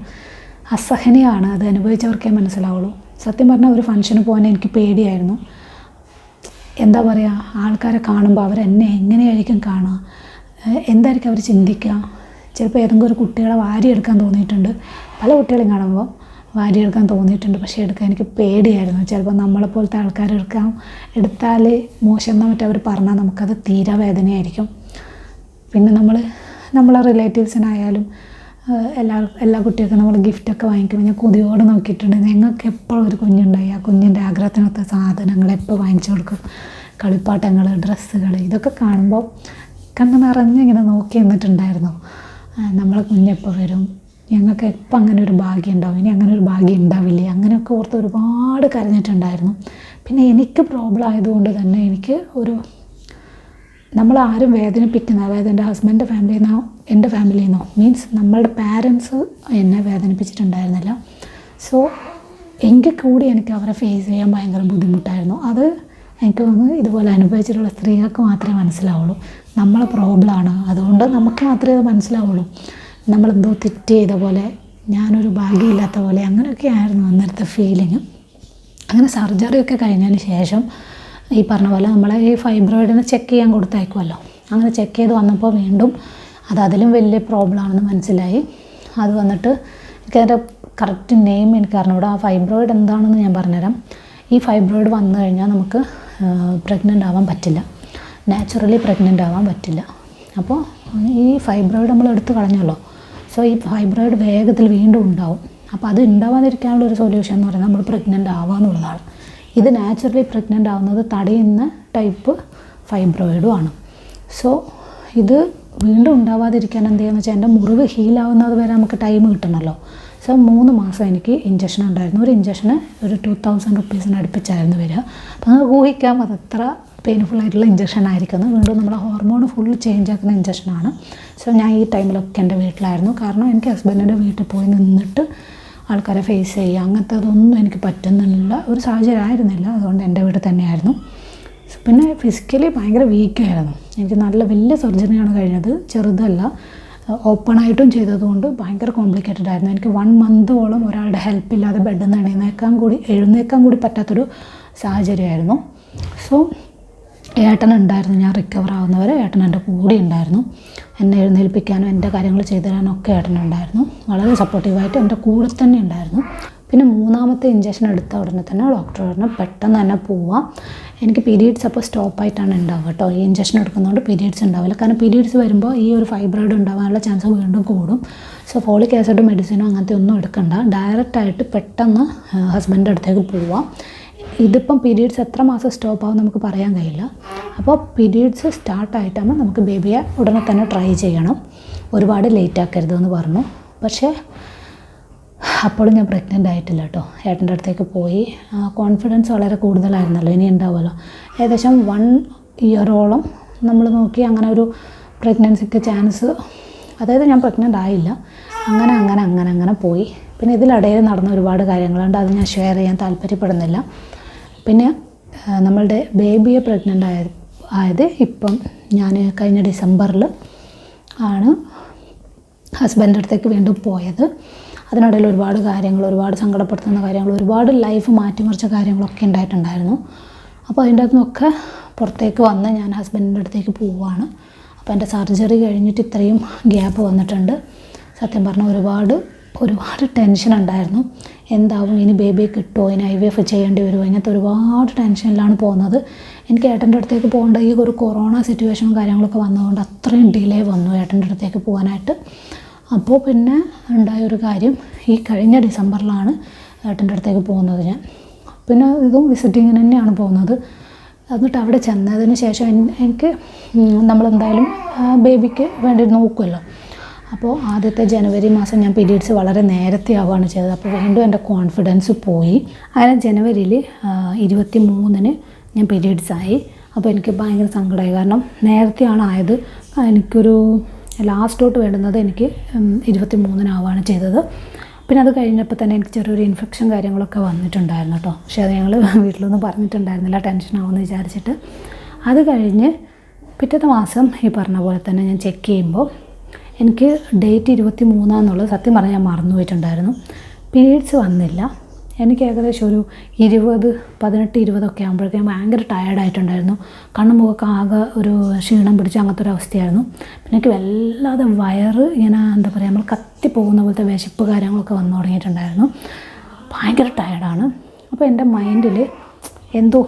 അസഹനീയമാണ് അത് അനുഭവിച്ചവർക്കേ മനസ്സിലാവുള്ളൂ. സത്യം പറഞ്ഞാൽ ഒരു ഫംഗ്ഷന് പോകാൻ എനിക്ക് പേടിയായിരുന്നു. എന്താ പറയുക ആൾക്കാരെ കാണുമ്പോൾ അവരെന്നെ എങ്ങനെയായിരിക്കും കാണുക? എന്തായിരിക്കും അവർ ചിന്തിക്കുക? ചിലപ്പോൾ ഏതെങ്കിലും ഒരു കുട്ടികളെ വാരിയെടുക്കാൻ തോന്നിയിട്ടുണ്ട്. പല കുട്ടികളെയും കാണുമ്പോൾ വാരിയെടുക്കാൻ തോന്നിയിട്ടുണ്ട്. പക്ഷേ എടുക്കാൻ എനിക്ക് പേടിയായിരുന്നു. ചിലപ്പോൾ നമ്മളെപ്പോലത്തെ ആൾക്കാർ എടുക്കാം എടുത്താൽ മോശം എന്നാൽ മറ്റവർ പറഞ്ഞാൽ നമുക്കത് തീരെ വേദനയായിരിക്കും. പിന്നെ നമ്മൾ നമ്മളെ റിലേറ്റീവ്സിനായാലും എല്ലാ എല്ലാ കുട്ടികൾക്കും നമ്മൾ ഗിഫ്റ്റൊക്കെ വാങ്ങിക്കുമ്പോൾ ഞാൻ കൊതിയോട് നോക്കിയിട്ടുണ്ട്. ഞങ്ങൾക്ക് എപ്പോഴും ഒരു കുഞ്ഞുണ്ടായി. ആ കുഞ്ഞിന്റെ ആഗ്രഹത്തിനൊത്ത സാധനങ്ങൾ എപ്പോൾ വാങ്ങിച്ചു കൊടുക്കും? കളിപ്പാട്ടങ്ങൾ ഡ്രസ്സുകൾ ഇതൊക്കെ കാണുമ്പോൾ കണ്ണ് നിറഞ്ഞിങ്ങനെ നോക്കി നിന്നിട്ടുണ്ടായിരുന്നു. നമ്മളെ കുഞ്ഞെപ്പോൾ വരും. ഞങ്ങൾക്ക് എപ്പോൾ അങ്ങനെ ഒരു ഭാഗ്യം ഉണ്ടാവും. ഇനി അങ്ങനെ ഒരു ഭാഗ്യം ഉണ്ടാവില്ലേ? അങ്ങനെയൊക്കെ ഓർത്ത് ഒരുപാട് കരഞ്ഞിട്ടുണ്ടായിരുന്നു. പിന്നെ എനിക്ക് പ്രോബ്ലം ആയതുകൊണ്ട് തന്നെ എനിക്ക് ഒരു നമ്മൾ ആരും വേദനിപ്പിക്കുന്ന അതായത് എന്റെ ഹസ്ബൻഡിന്റെ ഫാമിലിയിൽ നിന്നോ എന്റെ ഫാമിലിയിൽ നിന്നോ മീൻസ് നമ്മളുടെ പാരൻസ് എന്നെ വേദനിപ്പിച്ചിട്ടുണ്ടായിരുന്നില്ല. സോ എങ്കിൽ കൂടി എനിക്ക് അവരെ ഫേസ് ചെയ്യാൻ ഭയങ്കര ബുദ്ധിമുട്ടായിരുന്നു. അത് എനിക്ക് തോന്നുന്നു ഇതുപോലെ അനുഭവിച്ചിട്ടുള്ള സ്ത്രീകൾക്ക് മാത്രമേ മനസ്സിലാവുള്ളൂ. നമ്മളെ പ്രോബ്ലമാണ് അതുകൊണ്ട് നമുക്ക് മാത്രമേ അത് മനസ്സിലാവുള്ളൂ. നമ്മളെന്തോ തെറ്റ് ചെയ്ത പോലെ ഞാനൊരു ഭാഗ്യമില്ലാത്ത പോലെ അങ്ങനെയൊക്കെ ആയിരുന്നു അന്നേരത്തെ ഫീലിങ് അങ്ങനെ സർജറി ഒക്കെ കഴിഞ്ഞതിന് ശേഷം ഈ പറഞ്ഞ പോലെ നമ്മളെ ഈ ഫൈബ്രോയിഡിനെ ചെക്ക് ചെയ്യാൻ കൊടുത്തയക്കുമല്ലോ അങ്ങനെ ചെക്ക് ചെയ്ത് വന്നപ്പോൾ വീണ്ടും അത് അതിലും വലിയ പ്രോബ്ലം ആണെന്ന് മനസ്സിലായി. അത് വന്നിട്ട് എനിക്കതിന്റെ കറക്റ്റ് നെയിം എനിക്ക് അറിഞ്ഞൂടാ ആ ഫൈബ്രോയിഡ് എന്താണെന്ന് ഞാൻ പറഞ്ഞുതരാം. ഈ ഫൈബ്രോയിഡ് വന്നു കഴിഞ്ഞാൽ നമുക്ക് പ്രഗ്നന്റ് ആവാൻ പറ്റില്ല. നാച്ചുറലി പ്രഗ്നന്റ് ആവാൻ പറ്റില്ല. അപ്പോൾ ഈ ഫൈബ്രോയിഡ് നമ്മൾ എടുത്തു കളഞ്ഞല്ലോ. സോ ഈ ഫൈബ്രോയിഡ് വേഗത്തിൽ വീണ്ടും ഉണ്ടാവും. അപ്പോൾ അത് ഉണ്ടാവാതിരിക്കാനുള്ള ഒരു സൊല്യൂഷൻ എന്ന് പറയുന്നത് നമ്മൾ പ്രഗ്നന്റ് ആവുക എന്നുള്ളതാണ്. ഇത് നാച്ചുറലി പ്രഗ്നന്റ് ആവുന്നത് തടയുന്ന ടൈപ്പ് ഫൈബ്രോയിഡും ആണ്. സോ ഇത് വീണ്ടും ഉണ്ടാവാതിരിക്കാൻ എന്ത് ചെയ്യുക വെച്ചാൽ എന്റെ മുറിവ് ഹീലാവുന്നത് വരെ നമുക്ക് ടൈം കിട്ടണമല്ലോ. സോ മൂന്ന് മാസം എനിക്ക് ഇഞ്ചക്ഷൻ ഉണ്ടായിരുന്നു. ഒരു ഇഞ്ചക്ഷന് ഒരു ടു തൗസൻഡ് റുപ്പീസിന് അടുപ്പിച്ചായിരുന്നു വരിക. അപ്പോൾ നമുക്ക് ഊഹിക്കാം അത് എത്ര പെയിൻഫുൾ ആയിട്ടുള്ള ഇഞ്ചക്ഷൻ ആയിരിക്കുന്നത് വീണ്ടും നമ്മുടെ ഹോർമോൺ ഫുൾ ചേഞ്ച് ആക്കുന്ന ഇഞ്ചക്ഷനാണ് സോ ഞാൻ ഈ ടൈമിലൊക്കെ എന്റെ വീട്ടിലായിരുന്നു. കാരണം എനിക്ക് ഹസ്ബൻഡിന്റെ വീട്ടിൽ പോയി നിന്നിട്ട് ആൾക്കാരെ ഫേസ് ചെയ്യുക അങ്ങനത്തെ അതൊന്നും എനിക്ക് പറ്റുന്നില്ല. ഒരു സാഹചര്യം ആയിരുന്നില്ല. അതുകൊണ്ട് എന്റെ വീട്ടിൽ തന്നെയായിരുന്നു. പിന്നെ ഫിസിക്കലി ഭയങ്കര വീക്കായിരുന്നു എനിക്ക് നല്ല വലിയ സർജറിയാണ് കഴിഞ്ഞത്. ചെറുതല്ല. ഓപ്പൺ ഓപ്പണായിട്ടും ചെയ്തതുകൊണ്ട് ഭയങ്കര കോംപ്ലിക്കേറ്റഡ് ആയിരുന്നു. എനിക്ക് വൺ മന്തോളം ഒരാളുടെ ഹെൽപ്പ് ഇല്ലാതെ ബെഡിൽ നിന്ന് എഴുന്നേക്കാൻ കൂടി എഴുന്നേക്കാൻ കൂടി പറ്റാത്തൊരു സാഹചര്യമായിരുന്നു. സോ ഏട്ടൻ ഉണ്ടായിരുന്നു ഞാൻ റിക്കവർ ആവുന്നവരെ ഏട്ടൻ എന്റെ കൂടെ ഉണ്ടായിരുന്നു. എന്നെ എഴുന്നേൽപ്പിക്കാനും എന്റെ കാര്യങ്ങൾ ചെയ്തു തരാനും ഒക്കെ ഏട്ടനുണ്ടായിരുന്നു. വളരെ സപ്പോർട്ടീവായിട്ട് എന്റെ കൂടെ തന്നെ ഉണ്ടായിരുന്നു. പിന്നെ മൂന്നാമത്തെ ഇഞ്ചക്ഷൻ എടുത്ത ഉടനെ തന്നെ ഡോക്ടർ പറഞ്ഞു പെട്ടെന്ന് തന്നെ പോവാം. എനിക്ക് പീരീഡ്സ് അപ്പോൾ സ്റ്റോപ്പായിട്ടാണ് ഉണ്ടാവുക കേട്ടോ. ഈ ഇഞ്ചക്ഷൻ എടുക്കുന്നതുകൊണ്ട് പീരീഡ്സ് ഉണ്ടാവില്ല. കാരണം പീരീഡ്സ് വരുമ്പോൾ ഈ ഒരു ഫൈബ്രോയിഡ് ഉണ്ടാവാനുള്ള ചാൻസ് വീണ്ടും കൂടും. സോ ഫോളിക് ആസിഡ് മെഡിസിനോ അങ്ങനത്തെ ഒന്നും എടുക്കണ്ട. ഡയറക്റ്റായിട്ട് പെട്ടെന്ന് ഹസ്ബൻഡിന്റെ അടുത്തേക്ക് പോവാം. ഇതിപ്പം പീരീഡ്സ് എത്ര മാസം സ്റ്റോപ്പ് ആവും നമുക്ക് പറയാൻ കഴിയില്ല. അപ്പോൾ പീരീഡ്സ് സ്റ്റാർട്ടായിട്ടാകുമ്പോൾ നമുക്ക് ബേബിയെ ഉടനെ തന്നെ ട്രൈ ചെയ്യണം. ഒരുപാട് ലേറ്റ് ആക്കരുത് എന്ന് പറഞ്ഞു. പക്ഷേ അപ്പോഴും ഞാൻ പ്രഗ്നന്റ് ആയിട്ടില്ല കേട്ടോ. ഏട്ടന്റെ അടുത്തേക്ക് പോയി. കോൺഫിഡൻസ് വളരെ കൂടുതലായിരുന്നല്ലോ. ഇനി ഉണ്ടാവുമല്ലോ ഏകദേശം വൺ ഇയറോളം നമ്മൾ നോക്കി അങ്ങനെ ഒരു പ്രഗ്നൻസിക്ക് ചാൻസ് അതായത് ഞാൻ പ്രഗ്നന്റ് ആയില്ല. അങ്ങനെ അങ്ങനെ അങ്ങനെ അങ്ങനെ പോയി. പിന്നെ ഇതിലിടയിൽ നടന്ന ഒരുപാട് കാര്യങ്ങളുണ്ട്. അത് ഞാൻ ഷെയർ ചെയ്യാൻ താല്പര്യപ്പെടുന്നില്ല. പിന്നെ നമ്മളുടെ ബേബിയെ പ്രഗ്നന്റ് ആയ ആയത് ഇപ്പം ഞാൻ കഴിഞ്ഞ ഡിസംബറിൽ ആണ് ഹസ്ബൻഡിന്റെ അടുത്തേക്ക് വീണ്ടും പോയത്. അതിനിടയിൽ ഒരുപാട് കാര്യങ്ങൾ ഒരുപാട് സങ്കടപ്പെടുത്തുന്ന കാര്യങ്ങൾ ഒരുപാട് ലൈഫ് മാറ്റിമറിച്ച കാര്യങ്ങളൊക്കെ ഉണ്ടായിട്ടുണ്ടായിരുന്നു. അപ്പോൾ അതിന്റെ അകത്തു നിന്നൊക്കെ പുറത്തേക്ക് വന്ന് ഞാൻ ഹസ്ബൻഡിന്റെ അടുത്തേക്ക് പോവുകയാണ് അപ്പോൾ എന്റെ സർജറി കഴിഞ്ഞിട്ട് ഇത്രയും ഗ്യാപ്പ് വന്നിട്ടുണ്ട്. സത്യം പറഞ്ഞാൽ ഒരുപാട് ഒരുപാട് ടെൻഷൻ ഉണ്ടായിരുന്നു. എന്താവും? ഇനി ബേബിയെ കിട്ടുമോ ഇനി ഐ വി എഫ് ചെയ്യേണ്ടി വരുമോ ഇങ്ങനത്തെ ഒരുപാട് ടെൻഷനിലാണ് പോകുന്നത്. എനിക്ക് ഏട്ടന്റെ അടുത്തേക്ക് പോകേണ്ട ഈ ഒരു കൊറോണ സിറ്റുവേഷനും കാര്യങ്ങളൊക്കെ വന്നതുകൊണ്ട് അത്രയും ഡിലേ വന്നു ഏട്ടന്റെ അടുത്തേക്ക് പോകാനായിട്ട്. അപ്പോൾ പിന്നെ ഉണ്ടായ ഒരു കാര്യം ഈ കഴിഞ്ഞ ഡിസംബറിലാണ് ഏട്ടന്റെ അടുത്തേക്ക് പോകുന്നത് ഞാൻ. പിന്നെ ഇതും വിസിറ്റിങ്ങിന് തന്നെയാണ് പോകുന്നത്. എന്നിട്ട് അവിടെ ചെന്നതിന് ശേഷം എനിക്ക് നമ്മളെന്തായാലും ബേബിക്ക് വേണ്ടി നോക്കുമല്ലോ അപ്പോൾ ആദ്യത്തെ ജനുവരി മാസം ഞാൻ പീരീഡ്സ് വളരെ നേരത്തെ ആവുകയാണ് ചെയ്തത്. അപ്പോൾ വീണ്ടും എന്റെ കോൺഫിഡൻസ് പോയി. അങ്ങനെ ജനുവരിയിൽ ഇരുപത്തി മൂന്നിന് ഞാൻ പീരീഡ്സ് ആയി അപ്പോൾ എനിക്ക് ഭയങ്കര സങ്കടമായി. കാരണം നേരത്തെയാണ് ആയത്. എനിക്കൊരു ലാസ്റ്റോട്ട് വേണ്ടുന്നത് എനിക്ക് ഇരുപത്തി മൂന്നിനാവുകയാണ് ചെയ്തത്. പിന്നെ അത് കഴിഞ്ഞപ്പോൾ തന്നെ എനിക്ക് ചെറിയൊരു ഇൻഫെക്ഷൻ കാര്യങ്ങളൊക്കെ വന്നിട്ടുണ്ടായിരുന്നു കേട്ടോ. പക്ഷേ അത് ഞങ്ങൾ വീട്ടിലൊന്നും പറഞ്ഞിട്ടുണ്ടായിരുന്നില്ല. ടെൻഷൻ ആവുമെന്ന് വിചാരിച്ചിട്ട്. അത് കഴിഞ്ഞ് പിറ്റത്തെ മാസം ഈ പറഞ്ഞ പോലെ തന്നെ ഞാൻ ചെക്ക് ചെയ്യുമ്പോൾ എനിക്ക് ഡേറ്റ് ഇരുപത്തി മൂന്നാന്നുള്ളത് സത്യം പറഞ്ഞാൽ ഞാൻ മറന്നു പോയിട്ടുണ്ടായിരുന്നു. പീരീഡ്സ് വന്നില്ല. എനിക്ക് ഏകദേശം ഒരു ഇരുപത് പതിനെട്ട് ഇരുപതൊക്കെ ആകുമ്പോഴേക്കും ഭയങ്കര ടയേർഡായിട്ടുണ്ടായിരുന്നു കണ്ണും മുഖമൊക്കെ ആകെ ഒരു ക്ഷീണം പിടിച്ച അങ്ങനത്തെ ഒരു അവസ്ഥയായിരുന്നു. പിന്നെ എനിക്ക് വല്ലാതെ വയറ് ഇങ്ങനെ എന്താ പറയുക നമ്മൾ കത്തിപ്പോകുന്ന പോലത്തെ വിശപ്പ് കാര്യങ്ങളൊക്കെ വന്നു തുടങ്ങിയിട്ടുണ്ടായിരുന്നു. ഭയങ്കര ടയേർഡാണ് അപ്പോൾ എന്റെ മൈൻഡിൽ എന്തോ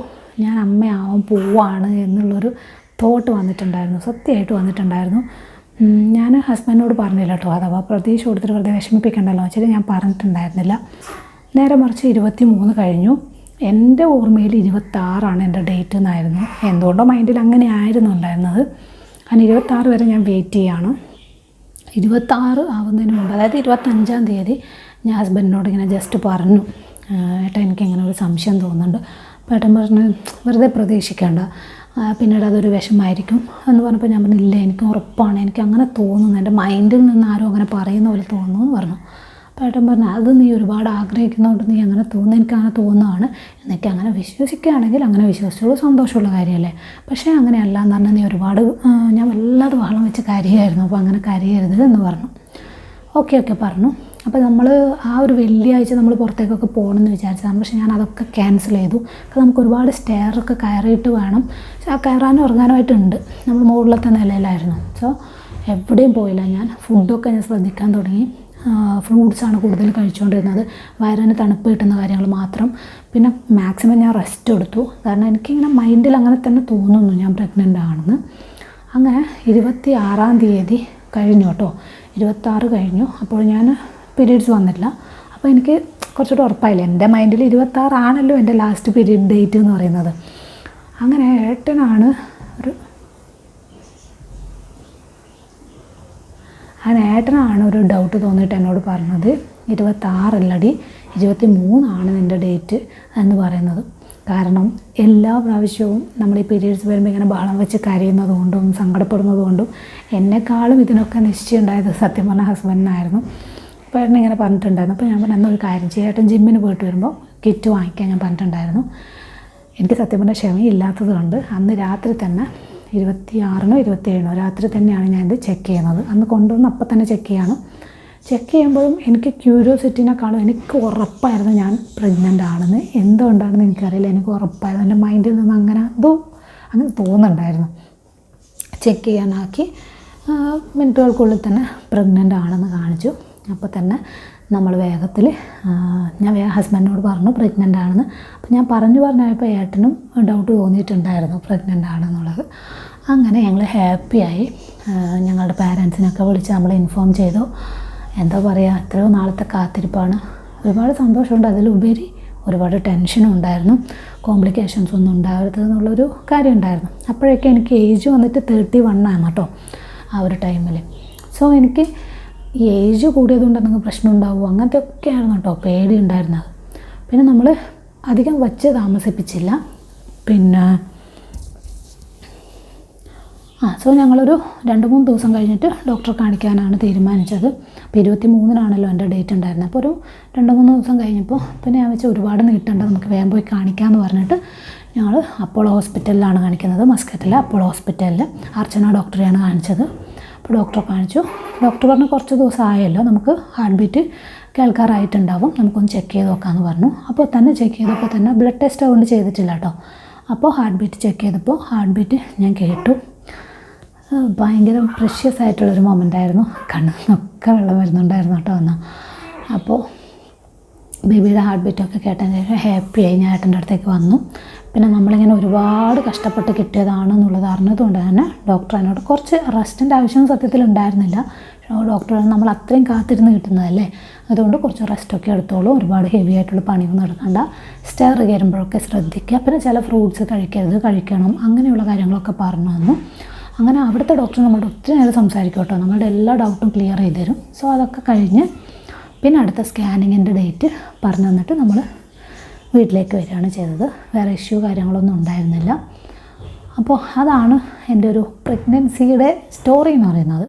ഞാൻ അമ്മയാവാൻ പോവാണ് എന്നുള്ളൊരു തോട്ട് വന്നിട്ടുണ്ടായിരുന്നു. സത്യമായിട്ട് വന്നിട്ടുണ്ടായിരുന്നു. ഞാൻ ഹസ്ബൻഡിനോട് പറഞ്ഞില്ല കേട്ടോ അഥവാ പ്രതീക്ഷ കൊടുത്തിട്ട് വെറുതെ വിഷമിപ്പിക്കണ്ടല്ലോ. വെച്ചാൽ ഞാൻ പറഞ്ഞിട്ടുണ്ടായിരുന്നില്ല. നേരെ മറിച്ച് ഇരുപത്തി മൂന്ന് കഴിഞ്ഞു. എന്റെ ഓർമ്മയിൽ ഇരുപത്താറാണ് എന്റെ ഡേറ്റ് എന്നായിരുന്നു. എന്തുകൊണ്ടോ മൈൻഡിൽ അങ്ങനെ ആയിരുന്നു ഉണ്ടായിരുന്നത്. കാരണം ഇരുപത്താറ് വരെ ഞാൻ വെയിറ്റ് ചെയ്യാണ്. ഇരുപത്താറ് ആവുന്നതിന് മുമ്പ് അതായത് ഇരുപത്തഞ്ചാം തീയതി ഞാൻ ഹസ്ബൻഡിനോട് ഇങ്ങനെ ജസ്റ്റ് പറഞ്ഞു. "ആ, ഏട്ടാ എനിക്ക് ഇങ്ങനെ ഒരു സംശയം തോന്നുന്നുണ്ട്. ഏട്ടൻ പറഞ്ഞ് വെറുതെ പ്രതീക്ഷിക്കേണ്ട. പിന്നീട് അതൊരു വിഷമായിരിക്കും എന്ന് പറഞ്ഞപ്പോൾ ഞാൻ പറഞ്ഞില്ല എനിക്ക് ഉറപ്പാണ്. എനിക്ക് അങ്ങനെ തോന്നുന്നു. എന്റെ മൈൻഡിൽ നിന്ന് ആരും അങ്ങനെ പറയുന്ന പോലെ തോന്നുന്നു എന്ന് പറഞ്ഞു. അപ്പോൾ ഏട്ടൻ പറഞ്ഞു അത് നീ ഒരുപാട് ആഗ്രഹിക്കുന്നതുകൊണ്ട് നീ അങ്ങനെ തോന്നുന്നു. എനിക്ക് അങ്ങനെ തോന്നുന്നതാണ്. എന്നൊക്കെ അങ്ങനെ വിശ്വസിക്കുകയാണെങ്കിൽ അങ്ങനെ വിശ്വസിച്ചോളൂ. സന്തോഷമുള്ള കാര്യമല്ലേ? പക്ഷേ അങ്ങനെയല്ല എന്ന് പറഞ്ഞാൽ നീ ഒരുപാട് ഞാൻ വല്ലാതെ വളം വെച്ച് കരയായിരുന്നു അപ്പോൾ അങ്ങനെ കരയരുത് എന്ന് പറഞ്ഞു. ഓക്കെ ഓക്കെ പറഞ്ഞു. അപ്പോൾ നമ്മൾ ആ ഒരു വെള്ളിയാഴ്ച നമ്മൾ പുറത്തേക്കൊക്കെ പോകണമെന്ന് വിചാരിച്ചതാണ്. പക്ഷേ ഞാൻ അതൊക്കെ ക്യാൻസൽ ചെയ്തു. അപ്പോൾ നമുക്ക് ഒരുപാട് സ്റ്റെയറൊക്കെ കയറിയിട്ട് വേണം. ആ കയറാനും ഇറങ്ങാനുമായിട്ടുണ്ട് നമ്മൾ മുകളിലത്തെ നിലയിലായിരുന്നു. സോ എവിടെയും പോയില്ല ഞാൻ. ഫുഡൊക്കെ ഞാൻ ശ്രദ്ധിക്കാൻ തുടങ്ങി. ഫ്രൂട്ട്സാണ് കൂടുതൽ കഴിച്ചുകൊണ്ടിരുന്നത് വയറിന് തണുപ്പ് കിട്ടുന്ന കാര്യങ്ങൾ മാത്രം. പിന്നെ മാക്സിമം ഞാൻ റെസ്റ്റ് എടുത്തു. കാരണം എനിക്കിങ്ങനെ മൈൻഡിൽ അങ്ങനെ തന്നെ തോന്നുന്നു ഞാൻ പ്രഗ്നന്റ് ആണെന്ന്. അങ്ങനെ ഇരുപത്തി ആറാം തീയതി കഴിഞ്ഞു കേട്ടോ. ഇരുപത്താറ് കഴിഞ്ഞു. അപ്പോൾ ഞാൻ പീരീഡ്സ് വന്നിട്ടില്ല. അപ്പോൾ എനിക്ക് കുറച്ചുകൂടെ ഉറപ്പായില്ല? എന്റെ മൈൻഡിൽ ഇരുപത്താറാണല്ലോ എന്റെ ലാസ്റ്റ് പീരീഡ് ഡേറ്റ് എന്ന് പറയുന്നത്. അങ്ങനെ ഏട്ടനാണ് ഒരു അങ്ങനെ ഏട്ടനാണ് ഒരു ഡൗട്ട് തോന്നിയിട്ട് എന്നോട് പറഞ്ഞത്. ഇരുപത്താറല്ലടി ഇരുപത്തി മൂന്നാണ് നിന്റെ ഡേറ്റ് എന്ന് പറയുന്നത്. കാരണം എല്ലാ പ്രാവശ്യവും നമ്മൾ ഈ പീരീഡ്സ് വരുമ്പോൾ ഇങ്ങനെ ബഹളം വെച്ച് കരയുന്നത് കൊണ്ടും സങ്കടപ്പെടുന്നത് കൊണ്ടും എന്നെക്കാളും ഇതിനൊക്കെ നിശ്ചയം ഉണ്ടായത് സത്യം പറഞ്ഞ ഹസ്ബൻഡിനായിരുന്നു അപ്പോൾ ഏട്ടൻ ഇങ്ങനെ പറഞ്ഞിട്ടുണ്ടായിരുന്നു. അപ്പോൾ ഞാൻ പറഞ്ഞു എന്നൊരു കാര്യം ചെയ്യാം. ഏട്ടൻ ജിമ്മിന് പോയിട്ട് വരുമ്പോൾ കിറ്റ് വാങ്ങിക്കാൻ ഞാൻ പറഞ്ഞിട്ടുണ്ടായിരുന്നു. എനിക്ക് സത്യം പറഞ്ഞാൽ ക്ഷമയില്ലാത്തത് കൊണ്ട് അന്ന് രാത്രി തന്നെ ഇരുപത്തി ആറിനോ ഇരുപത്തി ഏഴിനോ രാത്രി തന്നെയാണ് ഞാൻ ഇത് ചെക്ക് ചെയ്യുന്നത്. അന്ന് കൊണ്ടുവന്ന് അപ്പം തന്നെ ചെക്ക് ചെയ്യണം. ചെക്ക് ചെയ്യുമ്പോഴും എനിക്ക് ക്യൂരിയോസിറ്റിനെക്കാളും എനിക്ക് ഉറപ്പായിരുന്നു ഞാൻ പ്രഗ്നന്റ് ആണെന്ന്. എന്തുകൊണ്ടാണെന്ന് എനിക്കറിയില്ല. എനിക്ക് ഉറപ്പായിരുന്നു. എന്റെ മൈൻഡിൽ നിന്ന് അങ്ങനെ എന്തോ അങ്ങനെ തോന്നുന്നുണ്ടായിരുന്നു. ചെക്ക് ചെയ്യാനാക്കി മിനിറ്റുകൾക്കുള്ളിൽ തന്നെ പ്രഗ്നന്റ് ആണെന്ന് കാണിച്ചു. അപ്പോൾ തന്നെ നമ്മൾ വേഗത്തിൽ ഞാൻ ഹസ്ബൻഡിനോട് പറഞ്ഞു പ്രഗ്നന്റ് ആണെന്ന്. അപ്പോൾ ഞാൻ പറഞ്ഞു പറഞ്ഞപ്പോൾ ഏട്ടനും ഡൗട്ട് തോന്നിയിട്ടുണ്ടായിരുന്നു പ്രഗ്നന്റ് ആണെന്നുള്ളത്. അങ്ങനെ ഞങ്ങൾ ഹാപ്പിയായി ഞങ്ങളുടെ പാരൻസിനൊക്കെ വിളിച്ച് നമ്മൾ ഇൻഫോം ചെയ്തു. എന്താ പറയുക എത്രയോ നാളത്തെ കാത്തിരിപ്പാണ്. ഒരുപാട് സന്തോഷമുണ്ട്. അതിലുപരി ഒരുപാട് ടെൻഷനും ഉണ്ടായിരുന്നു. കോംപ്ലിക്കേഷൻസ് ഒന്നും ഉണ്ടാവരുത് എന്നുള്ളൊരു കാര്യം ഉണ്ടായിരുന്നു. അപ്പോഴൊക്കെ എനിക്ക് ഏജ് വന്നിട്ട് തേർട്ടി വൺ ആണ് കേട്ടോ ആ ഒരു ടൈമിൽ സോ എനിക്ക് ഈ ഏജ് കൂടിയതുകൊണ്ട് എന്തെങ്കിലും പ്രശ്നം ഉണ്ടാവുമോ അങ്ങനത്തെ ഒക്കെ ആയിരുന്നു കേട്ടോ പേടി ഉണ്ടായിരുന്നത് പിന്നെ നമ്മൾ അധികം വച്ച് താമസിപ്പിച്ചില്ല. പിന്നെ ആ സോ ഞങ്ങളൊരു രണ്ട് മൂന്ന് ദിവസം കഴിഞ്ഞിട്ട് ഡോക്ടറെ കാണിക്കാനാണ് തീരുമാനിച്ചത്. അപ്പോൾ ഇരുപത്തി മൂന്നിനാണല്ലോ എന്റെ ഡേറ്റ് ഉണ്ടായിരുന്നത്. അപ്പോൾ ഒരു രണ്ട് മൂന്ന് ദിവസം കഴിഞ്ഞപ്പോൾ പിന്നെ ഞാൻ വെച്ചാൽ ഒരുപാട് നീട്ടണ്ട നമുക്ക് വേഗം പോയി കാണിക്കാമെന്ന് പറഞ്ഞിട്ട് ഞങ്ങൾ അപ്പോളോ ഹോസ്പിറ്റലിലാണ് കാണിക്കുന്നത്. മസ്കറ്റിലെ അപ്പോളോ ഹോസ്പിറ്റലിൽ അർച്ചന ഡോക്ടറെയാണ് കാണിച്ചത്. ഡോക്ടറെ കാണിച്ചു. ഡോക്ടർ പറഞ്ഞു കുറച്ച് ദിവസം ആയല്ലോ നമുക്ക് ഹാർട്ട് ബീറ്റ് കേൾക്കാറായിട്ടുണ്ടാവും. നമുക്കൊന്ന് ചെക്ക് ചെയ്ത് നോക്കാമെന്ന് പറഞ്ഞു. അപ്പോൾ തന്നെ ചെക്ക് ചെയ്തപ്പോൾ തന്നെ ബ്ലഡ് ടെസ്റ്റ് അതുകൊണ്ട് ചെയ്തിട്ടില്ല കേട്ടോ അപ്പോൾ ഹാർട്ട് ബീറ്റ് ചെക്ക് ചെയ്തപ്പോൾ ഹാർട്ട് ബീറ്റ് ഞാൻ കേട്ടു. ഭയങ്കര പ്രഷ്യസ് ആയിട്ടുള്ളൊരു മൊമെന്റ് ആയിരുന്നു. കണ്ണിൽ നിന്നൊക്കെ വെള്ളം വരുന്നുണ്ടായിരുന്നു കേട്ടോ എന്നാൽ അപ്പോൾ ബേബിയുടെ ഹാർട്ട് ബീറ്റൊക്കെ കേട്ടതിന് ശേഷം ഹാപ്പിയായി ഞാൻ ഏട്ടന്റെ അടുത്തേക്ക് വന്നു. പിന്നെ നമ്മളിങ്ങനെ ഒരുപാട് കഷ്ടപ്പെട്ട് കിട്ടിയതാണ് എന്നുള്ളത് അറിഞ്ഞതുകൊണ്ട് തന്നെ ഡോക്ടർ എന്നോട് കുറച്ച് റെസ്റ്റിന്റെ ആവശ്യം സത്യത്തിൽ ഉണ്ടായിരുന്നില്ല. ഡോക്ടർ നമ്മൾ അത്രയും കാത്തിരുന്ന് കിട്ടുന്നതല്ലേ? അതുകൊണ്ട് കുറച്ച് റെസ്റ്റൊക്കെ എടുത്തോളൂ. ഒരുപാട് ഹെവി ആയിട്ടുള്ള പണിയൊന്നും നടക്കണ്ട. സ്റ്റെയർ കയറുമ്പോഴൊക്കെ ശ്രദ്ധിക്കുക. പിന്നെ ചില ഫ്രൂട്ട്സ് കഴിക്കരുത് കഴിക്കണം. അങ്ങനെയുള്ള കാര്യങ്ങളൊക്കെ പറഞ്ഞു തന്നു. അങ്ങനെ അവിടുത്തെ ഡോക്ടർ നമ്മളോട് ഒത്തിരി നേരം സംസാരിക്കും കേട്ടോ നമ്മളുടെ എല്ലാ ഡൗട്ടും ക്ലിയർ ചെയ്ത് തരും. സോ അതൊക്കെ കഴിഞ്ഞ് പിന്നെ അടുത്ത സ്കാനിങ്ങിന്റെ ഡേറ്റ് പറഞ്ഞു തന്നിട്ട് നമ്മൾ വീട്ടിലേക്ക് വരികയാണ് ചെയ്തത്. വേറെ ഇഷ്യൂ കാര്യങ്ങളൊന്നും ഉണ്ടായിരുന്നില്ല. അപ്പോൾ അതാണ് എന്റെ ഒരു പ്രഗ്നൻസിയുടെ സ്റ്റോറി എന്ന് പറയുന്നത്.